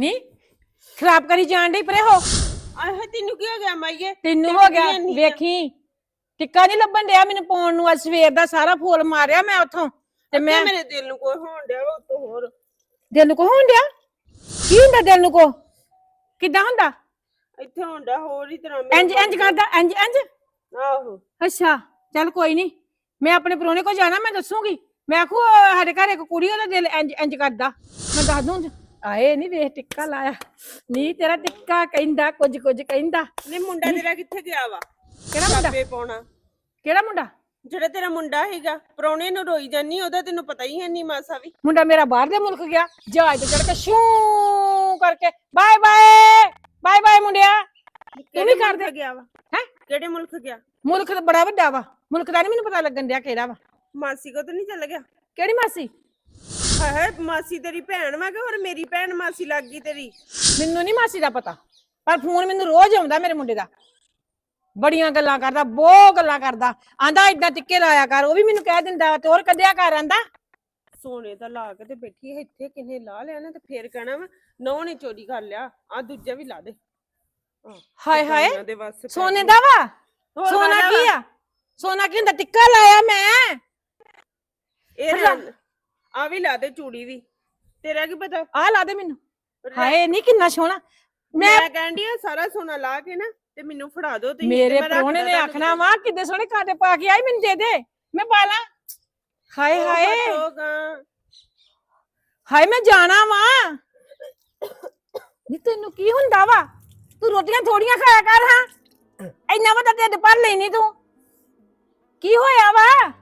ਨਹੀਂ ਖਰਾਬ ਕਰੀ ਜਾਣ ਡਈ ਪਰੇ ਹੋ। ਆਹ ਤੈਨੂੰ ਕੀ ਹੋ ਗਿਆ ਮਾਈਏ? ਤੈਨੂੰ ਹੋ ਗਿਆ। ਨੀ। ਵੇਖੀ ਟਿੱਕਾ ਨਹੀਂ ਲੱਭਣ ਡਿਆ ਮੈਨੂੰ ਪਾਉਣ ਨੂੰ। ਅੱਜ ਸਵੇਰ ਦਾ ਸਾਰਾ ਫੋਲ ਮਾਰਿਆ ਮੈਂ ਉੱਥੋਂ। ਤੇ ਮੈਂ ਮੇਰੇ ਦਿਲ ਨੂੰ ਕੋਈ ਹੋਣ ਡਿਆ ਵਾ ਉਤੋਂ ਹੋਰ। ਦਿਲ ਨੂੰ ਕੋ ਹੋਣ ਡਿਆ? ਕੀ ਹੁੰਦਾ ਦਿਲ ਨੂੰ ਕੋ ਕਿੱਦਾਂ ਹੁੰਦਾ? ਇੱਥੇ ਡਿਆ ਹੋਰ ਹੀ ਤਰ੍ਹਾਂ। ਇੰਜ ਇੰਜ ਕਰਦਾ ਇੰਜ ਇੰਜ? ਆਹੋ। ਅੱਛਾ ਚੱਲ ਕੋਈ ਨਹੀਂ ਮੈਂ ਆਪਣੇ ਪਰੋਣੇ ਕੋ ਜਾਣਾ ਮੈਂ ਦੱਸੂਗੀ। ਮੈਂ ਆਖੂ ਸਾਡੇ ਘਰ ਇੱਕ ਕੁੜੀ ਉਹਦਾ ਦਿਲ ਇੰਜ ਇੰਜ ਕਰਦਾ। ਮੈਂ ਦੱਸ ਦੂੰ ਆਏ ਨਹੀਂ ਵੇਖ ਟਿੱਕਾ ਲਾਇਆ। ਨਹੀਂ ਤੇਰਾ ਟਿੱਕਾ ਕਹਿੰਦਾ ਕੁਝ ਕੁਝ ਕਹਿੰਦਾ। ਨੇ ਮੁੰਡਾ ਤੇਰਾ ਕਿੱਥੇ ਗਿਆ ਵਾ? ਕਿਹੜਾ ਮੁੰਡਾ? ਚਾਬੇ ਪਾਉਣਾ। ਕਿਹੜਾ ਮੁੰਡਾ? ਜਿਹੜਾ ਤੇਰਾ ਮੁੰਡਾ ਹੈਗਾ ਪਰੌਣੇ ਨੂੰ ਰੋਈ ਜਾਨੀ ਉਹਦਾ ਤੈਨੂੰ ਪਤਾ ਹੀ ਹੈ ਨਹੀਂ ਮਾਸਾ ਵੀ। ਮੁੰਡਾ ਮੇਰਾ ਬਾਹਰ ਦੇ ਮੁਲਕ ਗਿਆ ਜਹਾਜ਼ ਤੇ ਚੜ ਕੇ ਸ਼ੂ ਕਰਕੇ ਬਾਏ ਬਾਏ ਬਾਏ ਬਾਏ ਮੁੰਡਿਆ। ਕਿਹੜੇ ਕਰ ਮੁਲਕ ਗਿਆ ਵਾ? ਹੈਂ? ਕਿਹੜੇ ਮੁਲਕ ਗਿਆ? ਮੁਲਕ ਤਾਂ ਬੜਾ ਵੱਡਾ ਵਾ। ਮੁਲਕ ਦਾ ਨਹੀਂ ਮੈਨੂੰ ਪਤਾ ਲੱਗਣ ਡਿਆ ਕਿਹੜਾ ਵਾ। ਮਾਸੀ ਕੋ ਤਾਂ ਨਹੀਂ ਚੱਲ ਗਿਆ? ਕਿਹੜੀ ਮਾਸੀ? ਹਾਏ ਮਾਸੀ ਤੇਰੀ ਭੈਣ ਵਾ ਕਿ ਹੋਰ ਮੇਰੀ ਭੈਣ ਮਾਸੀ ਲੱਗ ਗਈ ਤੇਰੀ? ਮੈਨੂੰ ਨਹੀਂ ਮਾਸੀ ਦਾ ਪਤਾ ਪਰ ਫੋਨ ਮੈਨੂੰ ਰੋਜ਼ ਆਉਂਦਾ ਮੇਰੇ ਮੁੰਡੇ ਦਾ। ਬੜੀਆਂ ਗੱਲਾਂ ਕਰਦਾ ਬਹੁਤ ਗੱਲਾਂ ਕਰਦਾ। ਆਂਦਾ ਇਦਾਂ ਟਿੱਕੇ ਲਾਇਆ ਕਰ ਉਹ ਵੀ ਮੈਨੂੰ ਕਹਿ ਦਿੰਦਾ ਤੇ ਹੋਰ ਕੱਢਿਆ ਕਰ ਆਂਦਾ। ਸੋਨੇ ਦਾ ਲਾ ਕੇ ਤੇ ਬੈਠੀ ਹੈ ਇੱਥੇ ਕਿਨੇ ਲਾ ਲਿਆ ਨਾ ਤੇ ਫੇਰ ਕਹਿਣਾ ਵਾ ਨੌ ਨੇ ਚੋਰੀ ਕਰ ਲਿਆ ਆ ਦੂਜਾ ਵੀ ਲਾ ਦੇ। ਆਹ, ਹਾਏ ਹਾਏ ਦੁਨੀਆ ਦੇ ਵੱਸ ਪੈ ਸੋਨੇ। ਦਾ ਵਾ? ਹੋਰ ਸੋਨਾ ਕੀ? ਆ? ਸੋਨਾ ਕੀ ਹੁੰਦਾ? ਟਿੱਕਾ ਲਾਇਆ ਮੈਂ? ਇਹ। ਆ ਵੀ ਲਾ ਦੇ ਚੂੜੀ ਵੀ। ਤੇਰਾ ਕੀ ਪਤਾ? ਆ ਲਾ ਦੇ ਮੈਨੂੰ। ਹਾਏ ਨਹੀਂ ਕਿੰਨਾ ਸੋਹਣਾ। ਮੈਂ ਮੈਂ ਕਹਿੰਦੀ ਆ ਸਾਰਾ ਸੋਨਾ ਲਾ ਕੇ ਨਾ ਤੇ ਮੈਨੂੰ ਫੜਾ ਦਿਓ ਤੁਸੀਂ ਮੇਰੇ ਤੇ ਮੈਂ ਰੱਖ ਪ੍ਰਾਹੁਣੇ ਨੇ ਆਖਣਾ ਵਾ ਕਿੱਦੇ ਸੋਹਣੇ ਕਾਂਟੇ ਪਾ ਕੇ ਆਈ ਮੈਨੂੰ ਦੇ ਦੇ। ਮੈਂ ਪਾ ਲਾਂ ਹਾਏ। ਉਹ ਹਾਏ। ਹਾਏ ਮੈਂ ਜਾਣਾ ਵਾ। ਨੀ ਤੈਨੂੰ ਕੀ ਹੁੰਦਾ ਵਾ? ਤੂੰ ਰੋਟੀਆਂ ਥੋੜੀਆਂ ਖਾਇਆ ਕਰ ਹਾਂ। ਇੰਨਾ ਵੱਡਾ ਢਿੱਡ ਭਰ ਲੈਨੀ ਤੂੰ। ਕੀ ਹੋਇਆ ਵਾ?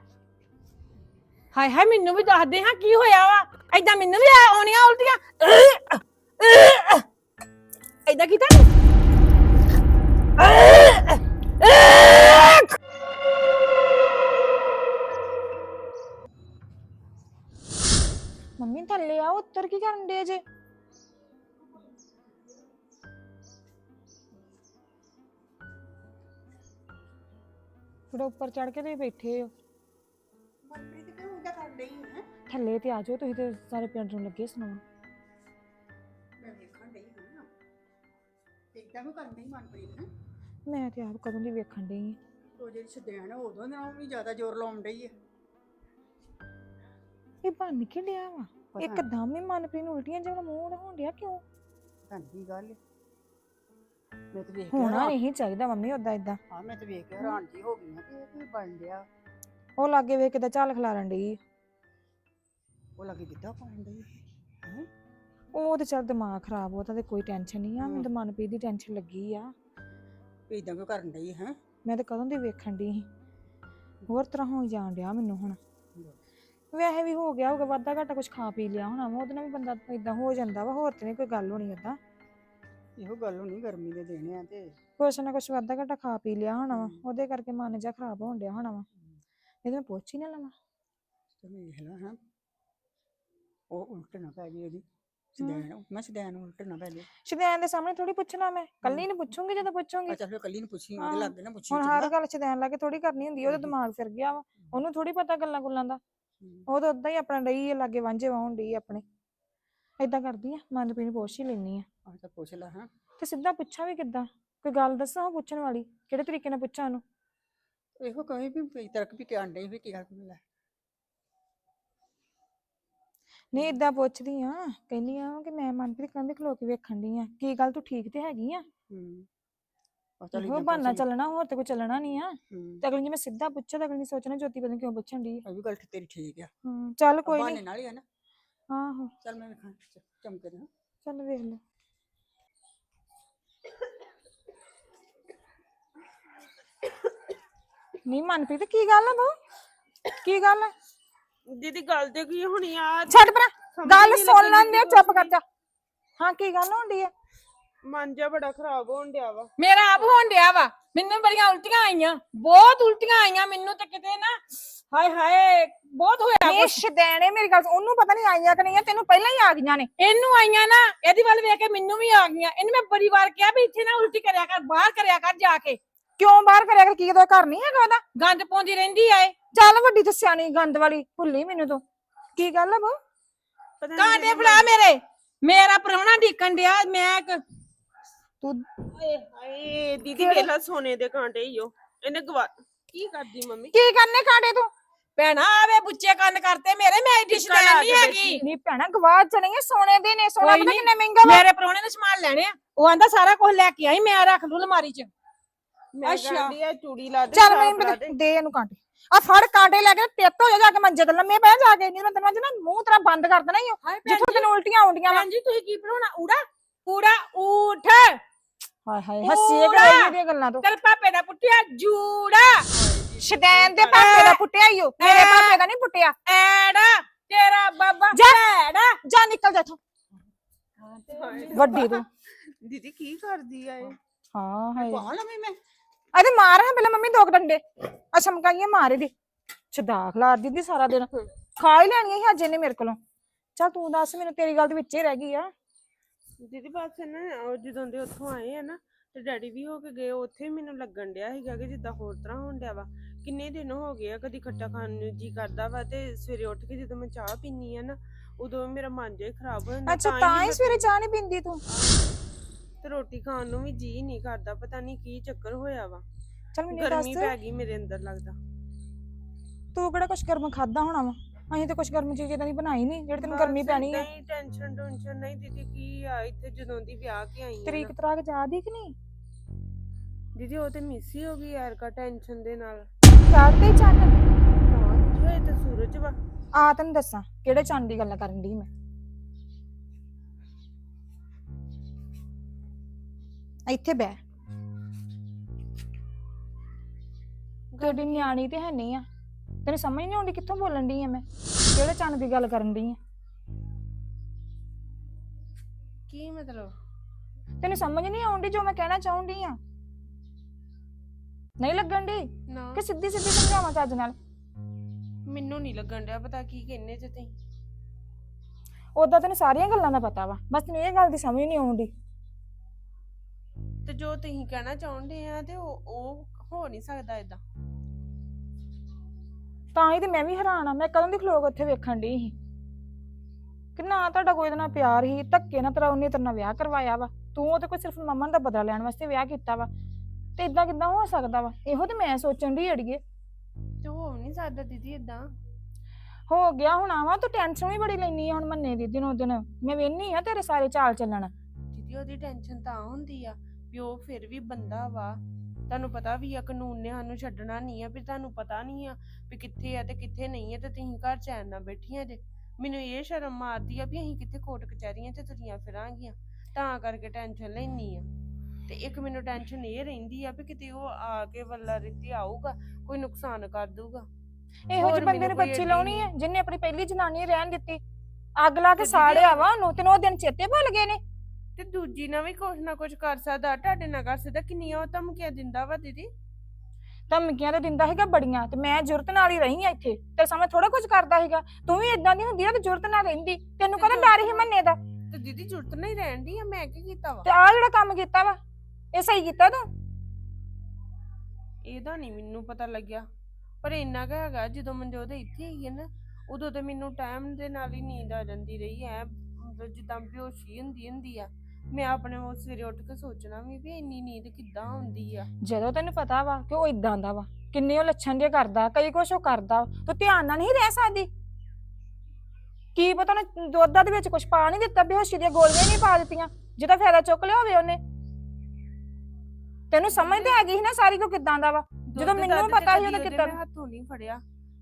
ਹਾਏ ਹਾਏ, ਮੈਨੂੰ ਵੀ ਦੱਸਦੇ ਹਾਂ ਕੀ ਹੋਇਆ ਵਾ। ਐਦਾਂ ਮੈਨੂੰ ਵੀ ਆ- ਆਉਣੀਆਂ ਉਲਟੀਆਂ। ਐਦਾਂ ਕੀਤਾ? ਮੰਮੀ ਥੱਲੇ ਆ, ਉੱਤਰ ਕੀ ਕਰਨ ਦੇ ਜੇ? ਥੋੜਾ ਉੱਪਰ ਚੜ ਕੇ ਤੇ ਬੈਠੇ ਹੋ। ਮਨਪ੍ਰੀਤ ਕਿਉਂ ਉਹਦਾ ਕਰ ਰਹੀ ਹੈ। ਥੱਲੇ ਤੇ ਆ ਜਾਓ ਤੁਸੀਂ ਤੇ ਸਾਰੇ ਪਿੰਡ ਨੂੰ ਲੱਗੇ ਸੁਣਾਉਣ। ਮੈਂ ਵੇਖਣ ਡਈ ਹਾਂ ਨਾ। ਇਦਾਂ ਕਿਉਂ ਕਰਨ ਡਈ ਮਨਪ੍ਰੀਤ ਹੈ? ਮੈਂ ਤੇ ਆਪ ਕਦੋਂ ਦੀ ਵੇਖਣ ਡਈ ਆਂ। ਉਹ ਜਿਹੜੀ ਸਦੈਣ ਉਦੋਂ ਨਾਲ ਵੀ ਜ਼ਿਆਦਾ ਜ਼ੋਰ ਲਾਉਣ ਡਈ ਹੈ ਇਹ ਬਣ ਕੇ ਡਿਆ ਵਾ। ਪਤਾ ਇੱਕਦਮ ਹੀ ਮਨਪ੍ਰੀਤ ਨੂੰ ਉਲਟੀਆਂ ਜਿਹਾ ਮੂੰਹ ਹੋਣ ਡਿਆ ਕਿਉਂ? ਤਾਂ ਕੀ ਗੱਲ ਹੈ ਮੈਂ ਤੇ ਵੇਖ ਕੇ ਹੋਣਾ ਹੈਰਾਨ- ਨਹੀਂ ਚਾਹੀਦਾ ਮੰਮੀ ਉਦਾਂ ਇਦਾਂ ਹਾਂ ਮੈਂ ਤੇ ਵੇਖ ਕੇ ਹੈਰਾਨ ਜੀ ਹੋ ਗਈ ਹਾਂ ਕਿ ਇਹ ਕੀ ਬਣ ਡਿਆ। ਉਹ ਲਾਗੇ ਵੇਖ ਕੇ ਤਾਂ ਝਾਲ ਖਲਾਰਨ ਡਈ ਉਹ ਲੱਗੇ ਕਿੱਦਾਂ ਪਾਉਣ ਡਈ ਹੈ? ਉਹ ਤੇ ਚੱਲ ਦਿਮਾਗ ਖਰਾਬ ਉਹਦਾ ਤੇ ਕੋਈ ਟੈਨਸ਼ਨ ਨਹੀਂ ਆ ਮੈਨੂੰ। ਤਾਂ ਮਨਪ੍ਰੀਤ ਦੀ ਟੈਨਸ਼ਨ ਲੱਗੀ ਆ। ਇਦਾਂ ਕਿਉਂ ਕਰਨ ਡਈ ਹੈ? ਮੈਂ ਤਾਂ ਕਦੋਂ ਦੀ ਵੇਖਣ ਡਈ ਸੀ। ਹੋਰ ਤਰ੍ਹਾਂ ਹੋਈ ਜਾਣ ਡਿਆ ਮੈਨੂੰ ਹੁਣ। ਵੈਸੇ ਵੀ ਹੋ ਗਿਆ ਹੋਊਗਾ ਵਾਧਾ ਘਾਟਾ ਕੁਝ ਖਾ ਪੀ ਲਿਆ ਹੋਣਾ ਵਾ ਉਹਦੇ ਨਾਲ ਵੀ ਬੰਦਾ ਇਦਾਂ ਹੋ ਜਾਂਦਾ ਵਾ ਹੋਰ ਤੇ ਨਹੀਂ ਕੋਈ ਗੱਲ ਹੋਣੀ ਓਦਾਂ ਇਹੋ ਗੱਲ ਹੋਣੀ ਗਰਮੀ ਦੇ ਦਿਨ ਆ ਤੇ। ਕੁਛ ਨਾ ਕੁਛ ਵਾਧਾ ਘਾਟਾ ਖਾ ਪੀ ਲਿਆ ਹੋਣਾ ਵਾ। ਉਹਦੇ ਕਰਕੇ ਮਨ ਜਿਹਾ ਖਰਾਬ ਹੋਣ ਡਿਆ ਹੋਣਾ ਵਾ। ਇਹਦੇ ਮੈਂ ਪੁੱਛ ਹੀ ਨਾ ਲਵਾਂ। ਤੇ ਮੈਂ ਵੇਖ ਲਾ ਹਾਂ ਉਹ ਉਲਟ ਨਾ ਪੈ ਗਈ ਉਹਦੀ ਸਦੈਣ ਮੈਂ ਸਦੈਣ ਉਲਟ ਨਾ ਪੈ ਗਈ ਸ਼ਦੈਨ ਦੇ ਸਾਹਮਣੇ ਥੋੜੀ ਪੁੱਛਣਾ ਮੈਂ। ਕੱਲੀ ਨੂੰ ਪੁੱਛੂੰਗੀ ਜਦੋਂ ਪੁੱਛੂੰਗੀ? ਚੱਲ ਫਿਰ ਕੱਲੀ ਨੂੰ ਪੁੱਛੀ। ਉਹਦੇ ਲੱਗੇ ਨਾ ਪੁੱਛੀ ਹੁਣ? ਹਰ ਗੱਲ ਸ਼ਦੈਨ ਲਾ ਕੇ ਥੋੜੀ ਕਰਨੀ ਹੁੰਦੀ ਆ, ਉਹਦਾ। ਦਿਮਾਗ ਫਿਰ ਗਿਆ ਵਾ। ਉਹਨੂੰ ਥੋੜੀ ਪਤਾ ਗੱਲਾਂ ਗੁੱਲਾਂ ਦਾ। ਉਹ ਤਾਂ ਉਦਾਂ ਹੀ ਆਪਣਾ ਡਈ ਆ ਲਾਗੇ ਵਾਂਝੇ ਵਾਉਣ ਡਈ ਆ ਆਪਣੇ। ਏਦਾਂ ਕਰਦੀ ਆ ਮਨਪ੍ਰੀਤ ਨੂੰ ਪੁੱਛ ਹੀ ਲੈਣੀ ਆ। ਤਾਂ ਪੁੱਛ ਲੈ ਹਾਂ ਤੇ ਸਿੱਧਾ ਪੁੱਛਾਂ ਵੀ ਕਿੱਦਾਂ? ਕੋਈ ਗੱਲ ਦੱਸਾਂ ਉਹ ਪੁੱਛਣ ਵਾਲੀ? ਕਿਹੜੇ ਤਰੀਕੇ ਨਾਲ ਪੁੱਛਾਂ ਉਹਨੂੰ? ਇਹੋ ਕਹੇ ਵੀ ਪਈ ਤਰਕ ਵੀ ਕਿਆਂ ਡਈ ਵੀ ਕੀ ਗੱਲ ਲੈ। ਨਹੀਂ ਏਦਾਂ ਪੁੱਛਦੀ ਆ ਕਹਿੰਦੀ ਆ ਕਿ ਮੈਂ ਮਨਪ੍ਰੀਤ ਕੰਦੇ ਖਲੋ ਕੇ ਵੇਖਣ ਡਈ ਆ ਕੀ ਗੱਲ ਤੂੰ ਠੀਕ ਤੇ ਹੈਗੀ ਆ? ਹੂੰ। ਚੱਲ ਉਹ ਬਹਾਨਾ। ਚੱਲਣਾ ਹੋਰ ਤੇ ਕੋਈ ਚੱਲਣਾ ਨਹੀਂ ਆ। ਤੇ ਅਗਲੀ ਜੇ ਮੈਂ ਸਿੱਧਾ ਪੁੱਛਿਆ ਤਾਂ ਅਗਲੀ ਨੇ ਸੋਚਣਾ ਜੋਤੀ ਪਤਾ ਨੀ ਕਿਉਂ ਪੁੱਛਣ ਆ। ਇਹ ਵੀ ਗੱਲ ਤੇਰੀ ਠੀਕ ਆ। ਹਾਂ ਚੱਲ ਕੋਈ ਬਹਾਨੇ ਨਹੀਂ ਨਾਲ ਹੀ ਨਾ। ਆਹੋ। ਚੱਲ ਮੈਂ ਵੇਖਾਂ ਚਮਕੇ ਨਾ ਚੱਲ ਵੇਖ ਲੈ। ਨਹੀਂ ਮਨਪ੍ਰੀਤ ਕੀ ਗੱਲ ਆ ਬਹੁ ਕੀ ਗੱਲ ਆ? ਦੀਦੀ ਗੱਲ ਤੇ ਕੀ ਹੋਣੀ ਆ? ਛੱਡ ਪਰਾਂ ਗੱਲ ਸੁਣ ਲੈਂਦੇ ਚੁੱਪ ਕੁਛ ਕਰ। ਜਾ। ਹਾਂ ਕੀ ਗੱਲ ਹੁੰਦੀ ਆ? ਮਨ ਜਿਹਾ ਬੜਾ ਖਰਾਬ ਹੋਣ ਡਿਆ ਵਾ। ਮੇਰਾ ਆਪ ਹੋਣ ਡਿਆ ਵਾ। ਮੈਨੂੰ ਬੜੀਆਂ ਉਲਟੀਆਂ ਆਈਆਂ ਬਹੁਤ ਉਲਟੀਆਂ ਆਈਆਂ ਮੈਨੂੰ ਤੇ ਕਿਤੇ ਨਾ। ਹਾਏ ਹਾਏ ਬਹੁਤ ਹੋਇਆ ਇਹ ਸ਼ਦੈਣੇ ਮੇਰੀ ਗੱਲ ਸੁਣ, ਉਹਨੂੰ ਪਤਾ ਨਹੀਂ ਆਈਆਂ ਕਿ ਨਹੀਂ ਆ ਤੈਨੂੰ ਪਹਿਲਾਂ ਹੀ ਆ ਗਈਆਂ ਨੇ। ਇਹਨੂੰ ਆਈਆਂ ਨਾ ਇਹਦੀ ਵੱਲ ਵੇਖ ਕੇ ਮੈਨੂੰ ਵੀ ਆ ਗਈਆਂ। ਇਹਨੂੰ ਮੈਂ ਬੜੀ ਵਾਰ ਕਿਹਾ ਵੀ ਇੱਥੇ ਨਾ ਉਲਟੀ ਕਰਿਆ ਕਰ ਬਾਹਰ ਕਰਿਆ ਕਰ ਜਾ ਕੇ। ਕਿਉਂ ਬਾਹਰ ਕਰਿਆ ਕਰ? ਕੀ ਉਹਦਾ ਘਰ ਨਹੀਂ ਹੈਗਾ ਉਹਦਾ? ਗੰਦ ਪਾਉਂਦੀ ਰਹਿੰਦੀ ਆ ਇਹ। ਚੱਲ ਵੱਡੀ ਤੇ ਸਿਆਣੀ ਗੰਦ ਵਾਲੀ ਭੁੱਲੀ ਮੈਨੂੰ ਤੂੰ। ਕੀ ਗੱਲ ਆ ਬੋ ਨੀ ਕਾਂਟੇ ਫੜਾ ਮੇਰੇ? ਮੇਰਾ ਪ੍ਰਾਹੁਣਾ ਢੀਕਣ ਡਿਆ ਮੈਂ ਕ- ਤੂੰ ਹਾਏ ਹਾਏ ਦੀਦੀ ਵੇਲਾ ਸੋਨੇ ਦੇ ਕਾਂਟੇ ਹੀ ਹੋ ਇਹਨੇ ਗਵਾ ਕੀ ਕਰਦੀ ਮੰਮੀ? ਕੀ ਕਰਨੇ ਕਾਂਡੇ ਤੂੰ? ਭੈਣਾ ਆਵੇ ਬੁੱਚੇ ਕੰਨ ਕਰਤੇ ਮੇਰੇ ਮੈਂ ਐਡੀ ਟਿੱਕਾ ਲਾ ਸ਼ਦੈਨ ਨਹੀਂ ਕੇ ਹੈਗੀ। ਨਹੀਂ ਭੈਣਾ ਗਵਾਚ ਚਲੀਏ ਸੋਨੇ ਦੇ ਨੇ। ਸੋਨਾ ਕੋਈ ਪਤਾ ਨੀ, ਕਿੰਨੇ ਮਹਿੰਗਾ ਵਾ। ਮੇਰੇ ਪ੍ਰਾਹੁਣੇ ਨੇ ਸਮਾਨ ਲੈਣੇ ਆ। ਉਹ ਆਂਦਾ ਸਾਰਾ ਕੁਝ ਲੈ ਕੇ ਆਈ ਮੈਂ ਰੱਖ ਲੂ ਅਲਮਾਰੀ 'ਚ। ਮੈਂ ਅੱਛਾ। ਕਹਿੰਦੀ ਆ ਚੂੜੀ ਲਾ ਦੇ ਚੱਲ ਛਾਪ ਮੈਨੂੰ ਲਾ ਪਤਾ- ਦੇ। ਇਹਨੂੰ ਕਾਂਟੇ। ਆ ਫੜ ਕਾਂਟੇ ਲੈ ਕੇ ਟਿੱਪ ਹੋ ਜਾ ਜਾ ਕੇ ਮੰਜੇ ਤੇ ਲੰਮੇ ਪੈ ਜਾ ਕੇ ਨਹੀਂ ਮੈਂ ਤੈਨੂੰ ਅੱਜ ਨਾ ਮੂੰਹ ਤੇਰਾ ਬੰਦ ਕਰ ਦੇਣਾ ਹੀ ਹਾਏ ਜਿੱਥੋਂ ਤੈਨੂੰ ਉਲਟੀਆਂ ਆਉਂਦੀਆਂ ਵਾ। ਭੈਣ ਜੀ ਤੁਸੀਂ ਕੀ ਬਣਾਉਣਾ? ਊੜਾ? ਊੜਾ ਊਠ। ਹਾਏ ਹਾਏ ਹੱਸੀਏ ਪੂਰਾ। ਕਰਾਈ ਇਹਦੀਆਂ ਗੱਲਾਂ ਤੋਂ। ਤੇਰੇ ਪਾਪੇ ਦਾ ਪੁੱਟਿਆ ਜੂੜਾ। ਸ਼ਦੈਨ ਦੇ ਪਾਪੇ ਦਾ ਪੁੱਟਿਆ ਹੀ ਉਹ ਮੇਰੇ ਐ। ਪਾਪੇ ਦਾ ਨਹੀਂ ਪੁੱਟਿਆ। ਐੜਾ ਤੇਰਾ ਬਾਬਾ ਜਾ। ਐੜਾ। ਜਾ ਨਿਕਲ ਜਾ ਇੱਥੋਂ। ਹਾਏ। ਵੱਡੀ ਤੂੰ। ਦੀਦੀ ਕੀ ਕਰਦੀ ਆ ਇਹ? ਹਾਂ ਹਾਏ। ਪਾਉਣ ਲਵੀ ਮੈਂ? ਅਰੇ ਮਾਰ ਹਾਂ ਪਹਿਲਾਂ ਮੰਮੀ ਦੋ ਕੁ ਡੰਡੇ। ਆ ਚਮਕਾਈਆਂ ਮਾਰੇ ਦੀ ਛਦਾ ਖਲਾਰ ਦਿੱਦੀ ਸਾਰਾ ਦਿਨ। ਖਾ ਹੀ ਲੈਣੀਆਂ ਸੀ ਅੱਜ ਇਹਨੇ ਮੇਰੇ ਕੋਲੋਂ। ਚੱਲ ਤੂੰ ਦੱਸ ਮੈਨੂੰ ਤੇਰੀ ਗੱਲ ਦੇ ਵਿੱਚ ਹੀ ਰਹਿ ਗਈ ਆ। ਦੀਦੀ ਬਸ ਨਾ ਉਹ ਜਦੋਂ ਦੇ ਉੱਥੋਂ ਆਏ ਆ ਨਾ ਤੇ ਡੈਡੀ ਵੀ ਹੋ ਕੇ ਗਏ ਉੱਥੇ ਹੀ ਮੈਨੂੰ ਲੱਗਣ ਡਿਆ ਸੀਗਾ ਕਿ ਜਿੱਦਾਂ ਹੋਰ ਤਰ੍ਹਾਂ ਹੋਣ ਡਿਆ ਵਾ। ਕਿੰਨੇ ਦਿਨ ਹੋ ਗਏ ਆ ਕਦੀ ਖੱਟਾ ਖਾਣ ਨੂੰ ਜੀ ਕਰਦਾ ਵਾ ਤੇ ਸਵੇਰੇ ਉੱਠ ਕੇ ਜਦੋਂ ਮੈਂ ਚਾਹ ਪੀਨੀ ਆ ਨਾ ਉਦੋਂ ਮੇਰਾ ਮਨ ਜਿਹਾ ਹੀ ਖਰਾਬ ਹੋ ਜਾਂਦਾ ਅੱਛਾ ਤਾਂ ਹੀ ਮੈਂ ਸਵੇਰੇ ਚਾਹ ਨਹੀਂ ਪੀਂਦੀ ਤੂੰ। ਤੇ ਰੋਟੀ ਖਾਣ ਨੂੰ ਵੀ ਜੀ ਨਹੀਂ ਕਰਦਾ ਪਤਾ ਨਹੀਂ ਕੀ ਚੱਕਰ ਹੋਇਆ ਵਾ। ਚੱਲ ਮੈਨੂੰ ਇਹ ਗਰਮੀ ਦੱਸ। ਪੈ ਗਈ ਮੇਰੇ ਅੰਦਰ ਲੱਗਦਾ। ਤੂੰ ਕਿਹੜਾ ਕੁਛ ਗਰਮ ਖਾਦਾ ਹੋਣਾ ਵਾ? ਅਸੀਂ ਤਾਂ ਕੁਛ ਗਰਮ ਚੀਜ਼ ਇਦਾਂ ਦੀ ਬਣਾਈ ਨਹੀਂ ਜਿਹੜੀ ਤੈਨੂੰ ਗਰਮੀ ਪੈਣੀ ਹੈ ਨਹੀਂ ਟੈਨਸ਼ਨ ਟੈਨਸ਼ਨ ਨਹੀਂ ਦੀਦੀ ਕੀ ਆ ਇੱਥੇ ਜਦੋਂ ਦੀ ਵਿਆਹ ਕੇ ਆਈ ਆ ਤਰੀਕ ਨਾ। ਤਰਾਕ ਯਾਦ ਹੀ ਕਿ ਨਹੀਂ? ਦੀਦੀ ਉਹ ਤੇ ਮਿਸ ਹੀ ਹੋ ਗਈ ਯਾਰ ਕਾ ਟੈਨਸ਼ਨ ਦੇ ਨਾਲ। ਚੜ੍ਹਦੇ ਚੰਨ ਨਾ ਹੋਏ ਤਾਂ ਸੂਰਜ ਵਾ? ਆ ਤੈਨੂੰ ਦੱਸਾਂ ਕਿਹੜੇ ਚੰਨ ਦੀ ਗੱਲ ਕਰਨ ਦੀ ਮੈਂ? ਇੱਥੇ ਬਹਿ। ਕਿਹੜੀ ਨਿਆਣੀ ਤੇ ਹੈ ਨਹੀਂ ਆ। ਤੈਨੂੰ ਸਮਝ ਨਹੀਂ ਆਉਂਦੀ ਕਿੱਥੋਂ ਬੋਲਣ ਦੀ ਆ ਮੈਂ? ਕਿਹੜੇ ਚੰਨ ਦੀ ਗੱਲ ਕਰਨ ਦੀ ਆ? ਕੀ ਮਤਲਬ? ਤੈਨੂੰ ਸਮਝ ਨਹੀਂ ਆਉਂਦੀ ਜੋ ਮੈਂ ਕਹਿਣਾ ਚਾਹੁੰਦੀ ਆ? ਨਹੀਂ ਲੱਗਣ ਦੀ ਨਾ। ਕਿ ਸਿੱਧੀ ਸਿੱਧੀ ਸਮਝਾਵਾਂ ਚੱਜ ਨਾਲ? ਮੈਨੂੰ ਨਹੀਂ ਲੱਗਣ ਡਿਆ ਪਤਾ ਕੀ ਕਹਿੰਨੇ ਚ ਤੁਸੀਂ। ਉਦਾਂ ਤੈਨੂੰ ਸਾਰੀਆਂ ਗੱਲਾਂ ਦਾ ਪਤਾ ਵਾ। ਬਸ ਤੈਨੂੰ ਇਹ ਗੱਲ ਦੀ ਸਮਝ ਨਹੀਂ ਆਉਂਦੀ। ਤੇ ਜੋ ਤੁਸੀਂ ਕਹਿਣਾ ਚਾਹੁੰਦੇ ਆ ਤੇ ਉਹ ਉਹ ਹੋ ਨਹੀਂ ਸਕਦਾ ਇਦਾਂ ਤਾਂ ਹੀ ਤੇ ਮੈਂ ਵੀ ਹੈਰਾਨ ਆ ਮੈਂ ਕਦੋਂ ਦੀ ਖਲੋਕ ਉੱਥੇ ਵੇਖਣ ਦੀ ਸੀ? ਕਿ ਨਾ ਤੁਹਾਡਾ ਕੋਈ ਇਹਦੇ ਨਾਲ ਪਿਆਰ ਹੀ ਧੱਕੇ ਨਾਲ ਤੇਰਾ ਉਹਨੇ ਤੇਰੇ ਨਾਲ ਵਿਆਹ ਕਰਵਾਇਆ ਵਾ। ਤੂੰ ਉਹ ਤੇ ਕੋਈ ਸਿਰਫ ਮਮਨ ਦਾ ਬਦਲਾ ਲੈਣ ਵਾਸਤੇ ਵਿਆਹ ਕੀਤਾ ਵਾ। ਤੇ ਇਦਾਂ ਕਿਦਾਂ ਹੋ ਸਕਦਾ ਵਾ? ਇਹੋ ਤੇ ਮੈਂ ਸੋਚਣ ਦੀ ਅੜੀਏ। ਤੇ ਹੋ ਨਹੀਂ ਸਕਦਾ ਦੀਦੀ ਇਦਾਂ ਹੋ ਗਿਆ ਹੁਣ ਆਵਾ ਤੂੰ ਟੈਨਸ਼ਨ ਵੀ ਬੜੀ ਲੈਣੀ ਆ ਹੁਣ ਮੰਨੇ ਦੀ ਦਿਨੋਂ ਦਿਨ। ਮੈਂ ਵੇਖਨੀ ਆ ਤੇਰੇ ਸਾਰੇ ਚਾਲ ਚੱਲਣ। ਦੀਦੀ ਉਹਦੀ ਟੈਨਸ਼ਨ ਤਾਂ ਹੁੰਦੀ ਆ। ਵੀ ਉਹ ਫਿਰ ਵੀ ਬੰਦਾ ਵਾ। ਤੁਹਾਨੂੰ ਪਤਾ ਵੀ ਆ ਕਾਨੂੰਨ ਨੇ ਸਾਨੂੰ ਛੱਡਣਾ ਨਹੀਂ ਆ ਵੀ ਤੁਹਾਨੂੰ ਪਤਾ ਨਹੀਂ ਆ ਵੀ ਕਿੱਥੇ ਆ ਤੇ ਕਿੱਥੇ ਨਹੀਂ ਆ ਤੇ ਤੁਸੀਂ ਘਰ ਚੈਨ ਨਾਲ ਬੈਠੀਆਂ ਜੇ। ਮੈਨੂੰ ਇਹ ਸ਼ਰਮ ਮਾਰਦੀ ਆ ਵੀ ਅਸੀਂ ਕਿੱਥੇ ਕੋਰਟ ਕਚਹਿਰੀਆਂ 'ਚ ਤੁਰੀਆਂ ਫਿਰਾਂਗੀਆਂ। ਤਾਂ ਕਰਕੇ ਟੈਨਸ਼ਨ ਲੈਣੀ ਆ। ਤੇ ਇੱਕ ਮੈਨੂੰ ਟੈਨਸ਼ਨ ਇਹ ਰਹਿੰਦੀ ਆ ਵੀ ਕਿਤੇ ਉਹ ਆ ਕੇ ਵੱਲਾ ਰਿੱਤੀ ਆਊਗਾ ਕੋਈ ਨੁਕਸਾਨ ਕਰ ਦੂਗਾ ਇਹੋ ਜਿਹੇ ਬੰਦੇ ਨੂੰ ਬੱਚੀ ਲਾਉਣੀ ਹੈ ਜਿੰਨੇ ਆਪਣੀ ਪਹਿਲੀ ਜਨਾਨੀ ਰਹਿਣ ਦਿੱਤੀ। ਅੱਗ ਲਾ ਕੇ ਤੇ ਸਾੜਿਆ ਵਾ ਉਹਨੂੰ ਤੈਨੂੰ ਉਹ ਦਿਨ ਚੇਤੇ ਭੁੱਲ ਗਏ ਨੇ। ਤੇ ਦੂਜੀ ਨਾਲ ਵੀ ਕੁਛ ਨਾ ਕੁਛ ਕਰ ਸਕਦਾ। ਤੁਹਾਡੇ ਨਾਲ ਕਰ ਸਕਦਾ। ਕਿੰਨੀਆਂ ਉਹ ਧਮਕੀਆਂ ਦਿੰਦਾ ਵਾ ਦੀਦੀ? ਧਮਕੀਆਂ ਤੇ ਦਿੰਦਾ ਹੈਗਾ ਬੜੀਆਂ ਤੇ ਮੈਂ ਜੁਰਤ ਨਾਲ ਹੀ ਰਹੀ ਆ ਇੱਥੇ। ਤੇ ਸਮੇਂ ਥੋੜਾ ਕੁਝ ਕਰਦਾ ਹੈਗਾ। ਤੂੰ ਵੀ ਇਦਾਂ ਦੀ ਹੁੰਦੀ ਆ ਤੇ ਜੁਰਤ ਨਾਲ ਰਹਿੰਦੀ। ਤੈਨੂੰ ਜੁਰਤ ਡਰ ਹੀ ਮੰਨੇ ਦਾ। ਤੇ ਦੀਦੀ ਜੁਰਤ ਨਹੀਂ ਰਹਿਣ ਦੀ ਆ ਮੈਂ ਕੀ ਕੀਤਾ ਵਾ? ਤੇ ਆ ਜਿਹੜਾ ਕੰਮ ਕੀਤਾ ਵਾ ਇਹ ਸਹੀ ਕੀਤਾ ਤੂੰ? ਇਹਦਾ ਨਹੀਂ ਮੈਨੂੰ ਪਤਾ ਲੱਗਿਆ। ਪਰ ਇੰਨਾ ਕੁ ਹੈਗਾ ਜਦੋਂ ਮਨਜੋਤ ਇੱਥੇ ਹੀ ਹੈ ਨਾ ਉਦੋਂ ਤੇ ਮੈਨੂੰ ਟਾਈਮ ਦੇ ਨਾਲ ਹੀ ਨੀਂਦ ਆ ਜਾਂਦੀ ਰਹੀ। ਐ ਮਤਲਬ ਜਿੱਦਾਂ ਬੇਹੋਸ਼ੀ ਹੁੰਦੀ ਹੁੰਦੀ ਆ। ਮੈਂ ਆਪਣੇ ਉਹ ਸਵੇਰੇ ਉੱਠ ਕੇ ਸੋਚਣਾ ਵੀ ਵੀ ਇੰਨੀ ਨੀਂਦ ਕਿੱਦਾਂ ਆਉਂਦੀ ਆ। ਜਦੋਂ ਤੈਨੂੰ ਪਤਾ ਵਾ ਕਿ ਉਹ ਇਦਾਂ ਦਾ ਵਾ ਕਿੰਨੇ ਉਹ ਲੱਛਣ ਦੇ ਕਰਦਾ ਕਈ ਕੁਛ ਉਹ ਕਰਦਾ ਤੂੰ ਧਿਆਨ ਨਾਲ ਨਹੀਂ ਰਹਿ ਸਕਦੀ। ਕੀ ਪਤਾ ਉਹਨੇ ਦੁੱਧ ਦੇ ਵਿੱਚ ਕੁਝ ਪਾ ਨਹੀਂ ਦਿੱਤਾ ਬੇਹੋਸ਼ੀ ਦੀਆਂ ਗੋਲੀਆਂ ਨਹੀਂ ਪਾ ਦਿੱਤੀਆਂ ਜਿਹਦਾ ਫਾਇਦਾ ਚੁੱਕ ਲਿਆ ਹੋਵੇ ਉਹਨੇ। ਤੈਨੂੰ ਸਮਝ ਤੇ ਆ ਗਈ ਸੀ ਨਾ ਸਾਰੀ ਕੋ ਕਿਦਾਂ ਦਾ ਵਾ। ਜਦੋਂ ਮੈਨੂੰ ਪਤਾ ਸੀ ਉਹਦਾ ਕਦੀ ਹੱਥੋਂ ਨਹੀਂ ਫੜਿਆ।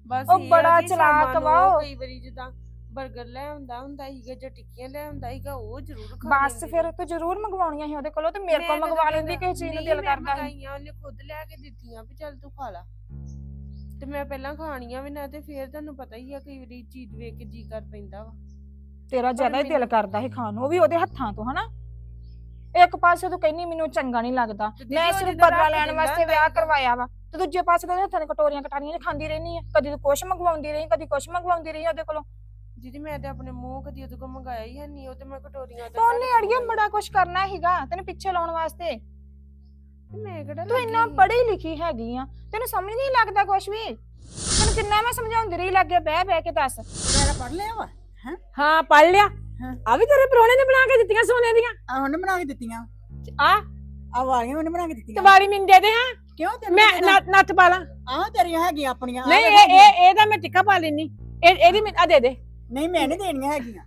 ਬਸ ਉਹ ਬੜਾ ਚਲਾਕ ਵਾ ਉਹ। ਕਈ ਵਾਰੀ ਜਿੱਦਾਂ 버ਗਰ ਲੈ ਆਉਂਦਾ ਹੁੰਦਾ ਸੀਗਾ ਜਾਂ ਟਿੱਕੀਆਂ ਲੈ ਆਉਂਦਾ ਸੀਗਾ ਉਹ ਜ਼ਰੂਰ ਖਾ ਬਸ ਫਿਰ ਸੀ। ਤੂੰ ਜ਼ਰੂਰ ਮੰਗਵਾਉਣੀਆਂ ਸੀ ਉਹਦੇ ਕੋਲੋਂ ਤੇ ਮੇਰੇ ਕੋਲ ਤਾਂ ਮੰਗਵਾ ਲੈਂਦੀ ਕਿਸੇ ਚੀਜ਼ ਨੂੰ ਦਿਲ ਕਰਦਾ ਸੀ ਮੰਗਾਈਆਂ ਉਹਨੇ ਖੁਦ ਲਿਆ ਕੇ ਦਿੱਤੀਆਂ ਵੀ ਚੱਲ ਤੂੰ ਖਾ ਲਾ। ਤੇ ਮੈਂ ਪਹਿਲਾਂ ਖਾਣੀਆਂ ਵੀ ਨਾ ਤੇ ਫਿਰ ਤੁਹਾਨੂੰ ਪਤਾ ਹੀ ਆ ਕਈ ਵਾਰੀ ਚੀਜ਼ ਵੇਖ ਕੇ ਜੀ ਕਰ ਪੈਂਦਾ ਵਾ। ਤੇਰਾ ਜ਼ਿਆਦਾ ਹੀ ਦਿਲ ਕਰਦਾ ਸੀ ਖਾਣ ਨੂੰ ਉਹ ਵੀ ਉਹਦੇ ਹੱਥਾਂ ਤੋਂ ਹਨਾ? ਇੱਕ ਪਾਸੇ ਤੂੰ ਕਹਿੰਨੀ ਮੈਨੂੰ ਚੰਗਾ ਨਹੀਂ ਲੱਗਦਾ ਤੇ ਦੀਦੀ ਮੈਂ ਉਹ ਸਿਰਫ ਬਦਲਾ ਰੱਖ ਲੈਣ ਦਿੰਦਾ ਵਾਸਤੇ ਵਿਆਹ। ਕਰਵਾਇਆ ਵਾ ਤੇ ਦੂਜੇ ਪਾਸੇ ਉਹਦੇ ਹੱਥਾਂ ਨੇ ਕਟੋਰੀਆਂ ਕਟਾਰੀਆਂ ਚ ਖਾਂਦੀ ਰਹਿਨੀ ਆ। ਕਦੀ ਤੂੰ ਕੁਛ ਮੰਗਵਾਉਂਦੀ ਰਹੀ ਕਦੀ ਕੁਛ ਮੰਗਵਾਉਂਦੀ ਰਹੀ ਉਹਦੇ ਕੋਲੋਂ। ਜਿਹਦੀ ਮੈਂ ਤੇ ਆਪਣੇ ਮੂੰਹ ਕਦੀ ਉਹਦੇ ਕੋਲ ਮੰਗਾਇਆ ਹੀ ਹੈ ਨਹੀਂ ਉਹ ਤੇ ਮੈਂ ਕਟੋਰੀਆਂ ਤੇ ਉਹਨੇ ਅੜੀਏ ਬੜਾ ਕੁਛ ਕਰਨਾ ਸੀਗਾ ਤੈਨੂੰ ਪਿੱਛੇ ਲਾਉਣ ਵਾਸਤੇ। ਤੇ ਮੈਂ ਕਿਹੜਾ ਤੂੰ ਇੰਨਾ? ਪੜ੍ਹੀ ਲਿਖੀ ਹੈਗੀ ਆ ਤੈਨੂੰ ਸਮਝ ਨਹੀਂ ਲੱਗਦਾ ਕੁਛ ਵੀ? ਤੈਨੂੰ ਕਿੰਨਾ ਮੈਂ ਸਮਝਾਉਂਦੀ ਰਹੀ ਲੱਗੇ ਬਹਿ ਬਹਿ ਕੇ ਦੱਸ। ਮੇਰਾ ਪੜ ਲਿਆ ਵਾ ਹਾਂ? ਪੜ ਲਿਆ। ਹਾਂ। ਆ ਵੀ ਤੇਰੇ ਪ੍ਰਾਹੁਣੇ ਨੇ ਬਣਾ ਕੇ ਦਿੱਤੀਆਂ ਸੋਨੇ ਦੀਆਂ। ਆ ਉਹਨੇ ਬਣਾ ਕੇ ਦਿੱਤੀਆਂ। ਆ। ਆ ਵਾਲੀਆਂ ਉਹਨੇ ਬਣਾ ਕੇ ਦਿੱਤੀਆਂ। ਤਵਾਰੀ ਮੈਨੂੰ ਦੇ ਦੇ ਹਾਂ। ਕਿਉਂ ਤੈਨੂੰ ਮੈਂ ਨੱਥ- ਪਾ ਲਾਂ। ਆ ਤੇਰੀਆਂ ਹੈਗੀਆਂ ਆਪਣੀਆਂ ਨਹੀਂ ਇਹ। ਇਹ ਇਹਦਾ ਮੈਂ ਟਿੱਕਾ ਪਾ ਲੈਣੀ ਇਹ ਇਹਦੀ ਮੈਨੂੰ- ਆ ਦੇ ਦੇ। ਨਹੀਂ ਮੈਂ ਨਹੀਂ ਦੇਣੀਆਂ ਹੈਗੀਆਂ।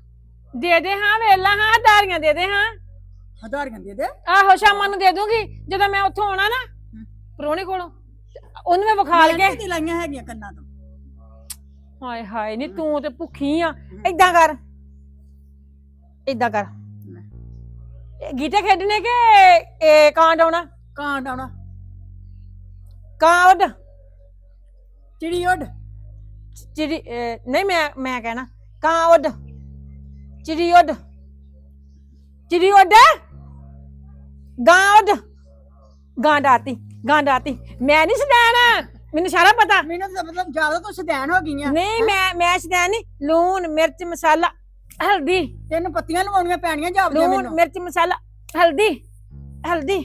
ਦੇ ਦੇ ਹਾਂ ਵੇਲਾ ਹਾਂ ਧਾਰੀਆਂ ਦੇ ਦੇ ਹਾਂ। ਹਜ਼ਾਰੀਆਂ ਦੇ ਦੇ। ਆਹੋ ਸ਼ਾਮਾਂ ਨੂੰ ਦੇ ਦੂੰਗੀ ਜਦੋਂ ਮੈਂ ਉੱਥੋਂ ਆਉਣਾ ਨਾ ਪ੍ਰਾਹੁਣੇ ਕੋਲੋਂ। ਤੇ ਉਹਨੂੰ ਮੈਂ ਵਿਖਾਲ ਕੇ ਨਹੀਂ ਲਾਈਆਂ ਹੈਗੀਆਂ ਕੰਨਾਂ ਤੋਂ। ਹਾਏ ਹਾਏ ਨਹੀਂ ਤੂੰ ਤੇ ਭੁੱਖੀ ਆ। ਏਦਾਂ ਕਰ। ਏਦਾਂ ਕਰ। ਇਹ ਗੀਟੇ ਖੇਡਣੇ ਕਿ ਇਹ ਕਾਂ ਡਾਉਣਾ ਕਾਂ ਡਾਉਣਾ ਕਾਂ ਉੱਡ ਚਿੜੀ ਉੱਡ। ਚਿੜੀ ਨਹੀਂ ਮੈਂ ਮੈਂ ਕਹਿਣਾ ਕਾਂ ਉੱਡ ਚਿੜੀ ਉੱਡ ਚਿੜੀ ਉੱਡ ਗਾਂ ਉੱਡ ਗਾਂ ਡਾਤੀ ਗਾਂ ਡਾਤੀ। ਮੈਂ ਨਹੀਂ ਸਦੈਣ ਮੈਨੂੰ ਸਾਰਾ ਪਤਾ। ਮੈਨੂੰ ਤਾਂ ਮਤਲਬ ਜ਼ਿਆਦਾ ਤੋਂ ਸਦੈਨ ਹੋ ਗਈਆਂ। ਨਹੀਂ ਮੈਂ ਮੈਂ ਸਦੈਣ ਨਹੀਂ ਲੂਣ ਮਿਰਚ ਮਸਾਲਾ ਹਲਦੀ। ਤੈਨੂੰ ਪੱਤੀਆਂ ਲਵਾਉਣੀਆਂ ਪੈਣੀਆਂ ਜਾਪਦੀਆਂ ਲੂਣ ਮੈਨੂੰ? ਮਿਰਚ ਮਸਾਲਾ ਹਲਦੀ ਹਲਦੀ।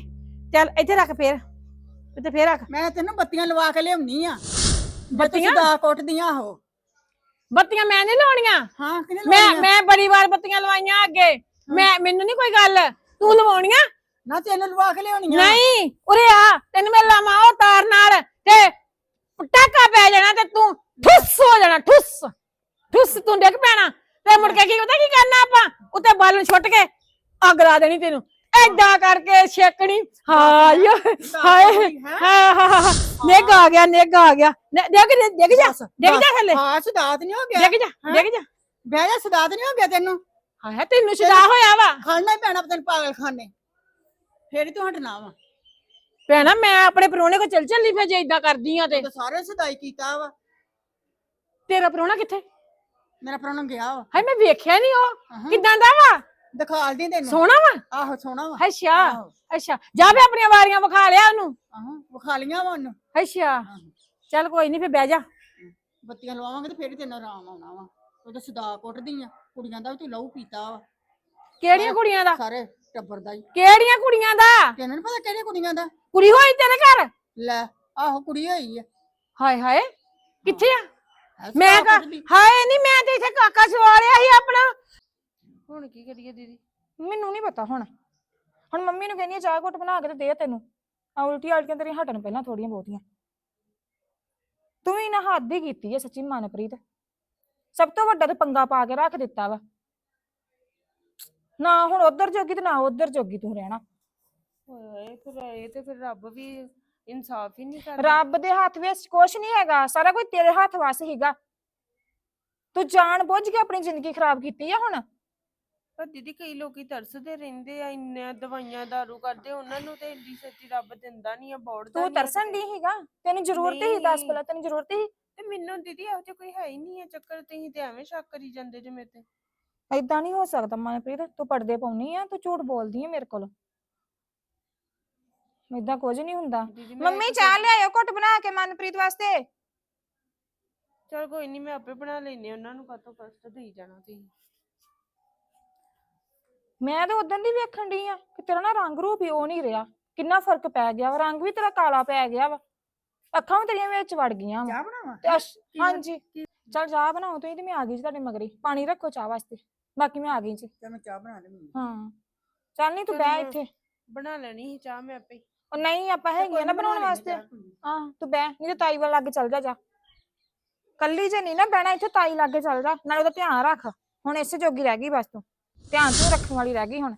ਚੱਲ ਇੱਥੇ ਰੱਖ ਫੇਰ। ਇੱਥੇ ਫੇਰ ਰੱਖ। ਮੈਂ ਤੈਨੂੰ ਬੱਤੀਆਂ ਲਵਾ ਕੇ ਲਿਆਉਣੀ ਆ। ਬੱਤੀਆਂ ਦਾ ਕੁੱਟਦੀਆਂ ਉਹ। ਬੱਤੀਆਂ ਮੈਂ ਨਹੀਂ ਲਾਉਣੀਆਂ। ਹਾਂ ਮੈਂ ਮੈਂ ਬੜੀ ਵਾਰ ਬੱਤੀਆਂ ਲਵਾਈਆਂ ਅੱਗੇ। ਮੈਂ ਮੈਨੂੰ ਨਹੀਂ ਕੋਈ ਗੱਲ। ਤੂੰ ਲਵਾਉਣੀਆਂ? ਨਾ ਤੈਨੂੰ ਲਵਾ ਕੇ ਲਿਆਉਣੀਆਂ। ਨਹੀਂ ਉਰੇ ਆ। ਤੈਨੂੰ ਮੈਂ ਲਾਵਾਂ ਉਹ ਤਾਰ ਨਾਲ ਤੇ ਪਟਾਕਾ ਪੈ ਜਾਣਾ ਤੇ ਤੂੰ ਠੁੱਸ ਹੋ ਜਾਣਾ ਠੁੱਸ। ਠੁੱਸ ਤੂੰ ਡਿੱਗ ਪੈਣਾ। ਤੇ ਮੁੜ ਕੇ ਕੀ ਪਤਾ ਕੀ ਕਰਨਾ ਆਪਾਂ? ਉੱਤੇ ਬਾਲਣ ਛੁੱਟ ਕੇ ਅੱਗ ਲਾ ਦੇਣੀ ਤੈਨੂੰ। ਏਦਾਂ ਕਰਕੇ ਛੇਕਣੀ। ਹਾਏ ਹਾਏ ਹਾਂ ਹਾਂ ਹਾਂ ਨਿੱਘ ਆ ਗਿਆ ਨਿੱਘ ਆ ਗਿਆ। ਨਿ- ਡਿੱਗ ਜਾ ਡਿੱਗ ਜਾ ਥੱਲੇ। ਹਾਂ ਸਦਾਤ ਨਹੀਂ ਹੋ ਗਿਆ। ਡਿੱਗ ਜਾ ਡਿੱਗ ਜਾ। ਬਹਿ ਜਾ ਸਦਾਤ ਨਹੀਂ ਹੋ ਗਿਆ ਤੈਨੂੰ। ਹਾਏ ਤੈਨੂੰ ਸ਼ਦਾ ਹੋਇਆ ਵਾ। ਖਾਣਾ ਹੀ ਪੈਣਾ ਤੈਨੂੰ ਪਾਗਲ ਖਾਨੇ ਫੇਰ ਹੀ ਤੂੰ ਹਟਣਾ ਵਾ। ਭੈਣਾ ਮੈਂ ਆਪਣੇ ਪਰੋਣੇ ਕੋ ਚੱਲ ਚੱਲੀ ਫੇ ਜੇ ਇਦਾਂ ਕਰਦੀ ਆ ਤੇ। ਸਾਰੇ ਸਦਾਈ ਕੀਤਾ ਵਾ। ਤੇਰਾ ਪਰੋਣਾ ਕਿੱਥੇ? ਮੇਰਾ ਪ੍ਰਾਹੁਣਾ ਗਿਆ ਵਾ। ਹਾਏ ਮੈਂ ਵੇਖਿਆ ਨਹੀਂ ਉਹ। ਕਿਦਾਂ ਦਾ ਵਾ? ਦਿਖਾਲਦੀ ਤੈਨੂੰ। ਸੋਹਣਾ ਵਾ? ਆਹੋ ਸੋਹਣਾ ਵਾ। ਅੱਛਾ ਆਹੋ। ਅੱਛਾ। ਜਾ ਫੇ ਆਪਣੀਆਂ ਵਾਰੀਆਂ ਵਿਖਾ ਲਿਆ ਉਹਨੂੰ। ਆਹੋ ਵਿਖਾ ਲੀਆਂ ਵਾ ਉਹਨੂੰ। ਅੱਛਾ। ਆਹੋ। ਚੱਲ ਕੋਈ ਨਹੀਂ ਫੇ ਬਹਿ ਜਾ। ਬੱਤੀਆਂ ਲਵਾਵਾਂਗੇ ਤੇ ਫੇਰ ਹੀ ਤੈਨੂੰ ਆਰਾਮ ਆਉਣਾ ਵਾ। ਉਹ ਤਾਂ ਸਦਾ ਕੁੱਟਦੀ ਆ ਕੁੜੀਆਂ ਦਾ ਵੀ ਤੂੰ ਲਹੂ ਪੀਤਾ ਵਾ। ਕਿਹੜੀਆਂ ਕੁੜੀਆਂ ਦਾ? ਸਾਰੇ ਟੱਬਰ ਦਾ ਹੀ। ਕਿਹੜੀਆਂ ਕੁੜੀਆਂ ਦਾ? ਤੈਨੂੰ ਨੀ ਪਤਾ ਕਿਹੜੀਆਂ ਕੁੜੀਆਂ ਦਾ? ਕੁੜੀ ਹੋਈ ਤੇਰੇ ਘਰ? ਲੈ ਆਹੋ ਕੁੜੀ ਹੋਈ ਆ। ਹਾਏ ਹਾਏ ਕਿੱਥੇ ਆ? ਮੈਂ ਸਦਾ ਕਾ ਕੁੱਟਦੀ। ਹਾਏ ਨਹੀਂ ਮੈਂ ਤੇ ਇੱਥੇ ਕਾਕਾ ਸਵਾਲਿਆ ਸੀ ਆਪਣਾ। ਹੁਣ ਕੀ ਕਰੀਏ ਦੀਦੀ? ਮੈਨੂੰ ਨਹੀਂ ਪਤਾ ਹੁਣ। ਹੁਣ ਮੰਮੀ ਨੂੰ ਕਹਿੰਦੀ ਆ ਚਾਹ ਘੁੱਟ ਬਣਾ ਕੇ ਤੇ ਦੇ ਤੈਨੂੰ। ਆ ਉਲਟੀ ਆਲਟੀਆਂ ਤੇਰੀਆਂ ਹਟਣ ਪਹਿਲਾਂ ਥੋੜੀਆਂ ਬਹੁਤੀਆਂ। ਤੂੰ ਵੀ ਨਾ ਹੱਦ ਹੀ ਕੀਤੀ ਹੈ ਸੱਚੀ ਮਨਪ੍ਰੀਤ। ਸਭ ਤੋਂ ਵੱਡਾ ਤੇ ਪੰਗਾ ਪਾ ਕੇ ਰੱਖ ਦਿੱਤਾ ਵਾ। ਨਾ ਹੁਣ ਉਧਰ ਜੋਗੀ ਤੇ ਨਾ ਉਧਰ ਜੋਗੀ ਤੂੰ ਰਹਿਣਾ। ਹੋਏ ਫਿਰ ਇਹ ਤੇ ਫਿਰ ਰੱਬ ਵੀ ਇਨਸਾਫ ਹੀ ਨਹੀਂ ਕਰਦਾ। ਰੱਬ ਦੇ ਹੱਥ ਵਿੱਚ ਕੁਝ ਨਹੀਂ ਹੈਗਾ ਸਾਰਾ ਕੁਝ ਤੇਰੇ ਹੱਥ ਵਸ ਹੀਗਾ ਤੂੰ ਜਾਣ ਬੁੱਝ ਕੇ ਆਪਣੀ ਜ਼ਿੰਦਗੀ ਖਰਾਬ ਕੀਤੀ ਆ ਹੁਣ। ਪਰ ਦੀਦੀ ਕਈ ਲੋਕੀ ਤਰਸਦੇ ਰਹਿੰਦੇ ਆ ਇੰਨੀਆਂ ਦਵਾਈਆਂ ਦਾਰੂ ਕਰਦੇ ਉਹਨਾਂ ਨੂੰ ਤੇ ਇੰਨੀ ਛੇਤੀ ਰੱਬ ਦਿੰਦਾ ਨਹੀਂ ਆ ਬੋੜਦਾ ਤੂੰ ਆ ਤਰਸਣ। ਦੀ ਹੀਗਾ ਤੈਨੂੰ ਜ਼ਰੂਰਤ ਹੀ ਦੱਸ ਨਹੀਂ। ਭਲਾ ਤੈਨੂੰ ਜ਼ਰੂਰਤ ਹੀ ਤੇ ਮੈਨੂੰ ਦੀਦੀ ਇਹੋ ਜਿਹਾ ਕੋਈ ਹੈ ਹੀ ਨਹੀਂ ਹੈ ਚੱਕਰ ਤੁਸੀਂ ਤੇ ਐਵੇਂ ਸ਼ੱਕ ਕਰੀ ਜਾਂਦੇ ਜੇ ਮੇਰੇ ਤੇ। ਏਦਾਂ ਨਹੀਂ ਹੋ ਸਕਦਾ ਮਨਪ੍ਰੀਤ ਤੂੰ ਪਰਦੇ ਪਾਉਣੀ ਆ ਤੂੰ ਝੂਠ ਬੋਲਦੀ ਆ ਮੇਰੇ ਕੋਲ। ਏਦਾਂ ਕੁਝ ਨਹੀਂ ਹੁੰਦਾ। ਦੀਦੀ ਮੈਂ ਮੰਮੀ ਚਾਹ ਲਿਆਇਓ ਘੁੱਟ ਬਣਾ ਕੇ ਮਨਪ੍ਰੀਤ ਵਾਸਤੇ। ਚਲ ਕੋਈ ਨਹੀਂ ਮੈਂ ਆਪੇ ਬਣਾ ਲੈਣੀ ਉਹਨਾਂ ਨੂੰ ਕਾਤੋਂ ਕਸ਼ਟ ਦੇਈ ਜਾਣਾ ਤੁਸੀਂ। ਮੈਂ ਤਾਂ ਉਦੋਂ ਦੀ ਵੇਖਣ ਡਈ ਆ ਕਿ ਤੇਰਾ ਨਾ ਰੰਗ ਰੂਪ ਹੀ ਉਹ ਨਹੀਂ ਰਿਹਾ। ਕਿੰਨਾ ਫ਼ਰਕ ਪੈ ਗਿਆ ਵਾ ਰੰਗ ਵੀ ਤੇਰਾ ਕਾਲਾ ਪੈ ਗਿਆ ਵਾ। ਅੱਖਾਂ ਵੀ ਤੇਰੀਆਂ ਵਿੱਚ ਵੜ ਗਈਆਂ ਵਾ। ਚਾਹ ਬਣਾਵਾਂ? ਤੇ ਅਸ਼- ਹਾਂਜੀ। ਚਲ ਚਾਹ ਬਣਾਓ ਤੁਸੀਂ ਤੇ ਮੈਂ ਆ ਗਈ ਜੀ ਤੁਹਾਡੇ ਮਗਰੀ। ਪਾਣੀ ਰੱਖੋ ਚਾਹ ਵਾਸਤੇ। ਬਾਕੀ ਮੈਂ ਆ ਗਈ ਜੀ ਤੇ ਮੈਂ ਚਾਹ ਬਣਾ ਲੈਂਦੀ ਹਾਂ। ਚੱਲ ਨਹੀਂ ਤੂੰ ਬਹਿ ਇੱਥੇ। ਬਣਾ ਲੈਣੀ ਸੀ ਚਾਹ ਮੈਂ ਆਪੇ। ਉਹ ਨਹੀਂ ਆਪਾਂ ਹੈਗੀਆਂ ਨਾ ਬਣਾਉਣ ਵਾਸਤੇ। ਹਾਂ ਤੂੰ ਬਹਿ ਨਹੀਂ ਤੇ ਤਾਈ ਵੱਲ ਲੱਗ ਚੱਲ ਜਾ ਜਾ। ਕੱਲੀ ਜੇ ਨਹੀਂ ਨਾ ਬਹਿਣਾ ਇੱਥੇ ਤਾਈ ਲਾਗੇ ਚੱਲ ਜਾ। ਨਾਲੇ ਉਹਦਾ ਧਿਆਨ ਰੱਖ। ਹੁਣ ਇਸੇ ਜੋਗੀ ਰਹਿ ਗਈ ਬਸ ਤੂੰ। ਧਿਆਨ ਤੂੰ ਰੱਖਣ ਵਾਲੀ ਰਹਿ ਗਈ ਹੁਣ।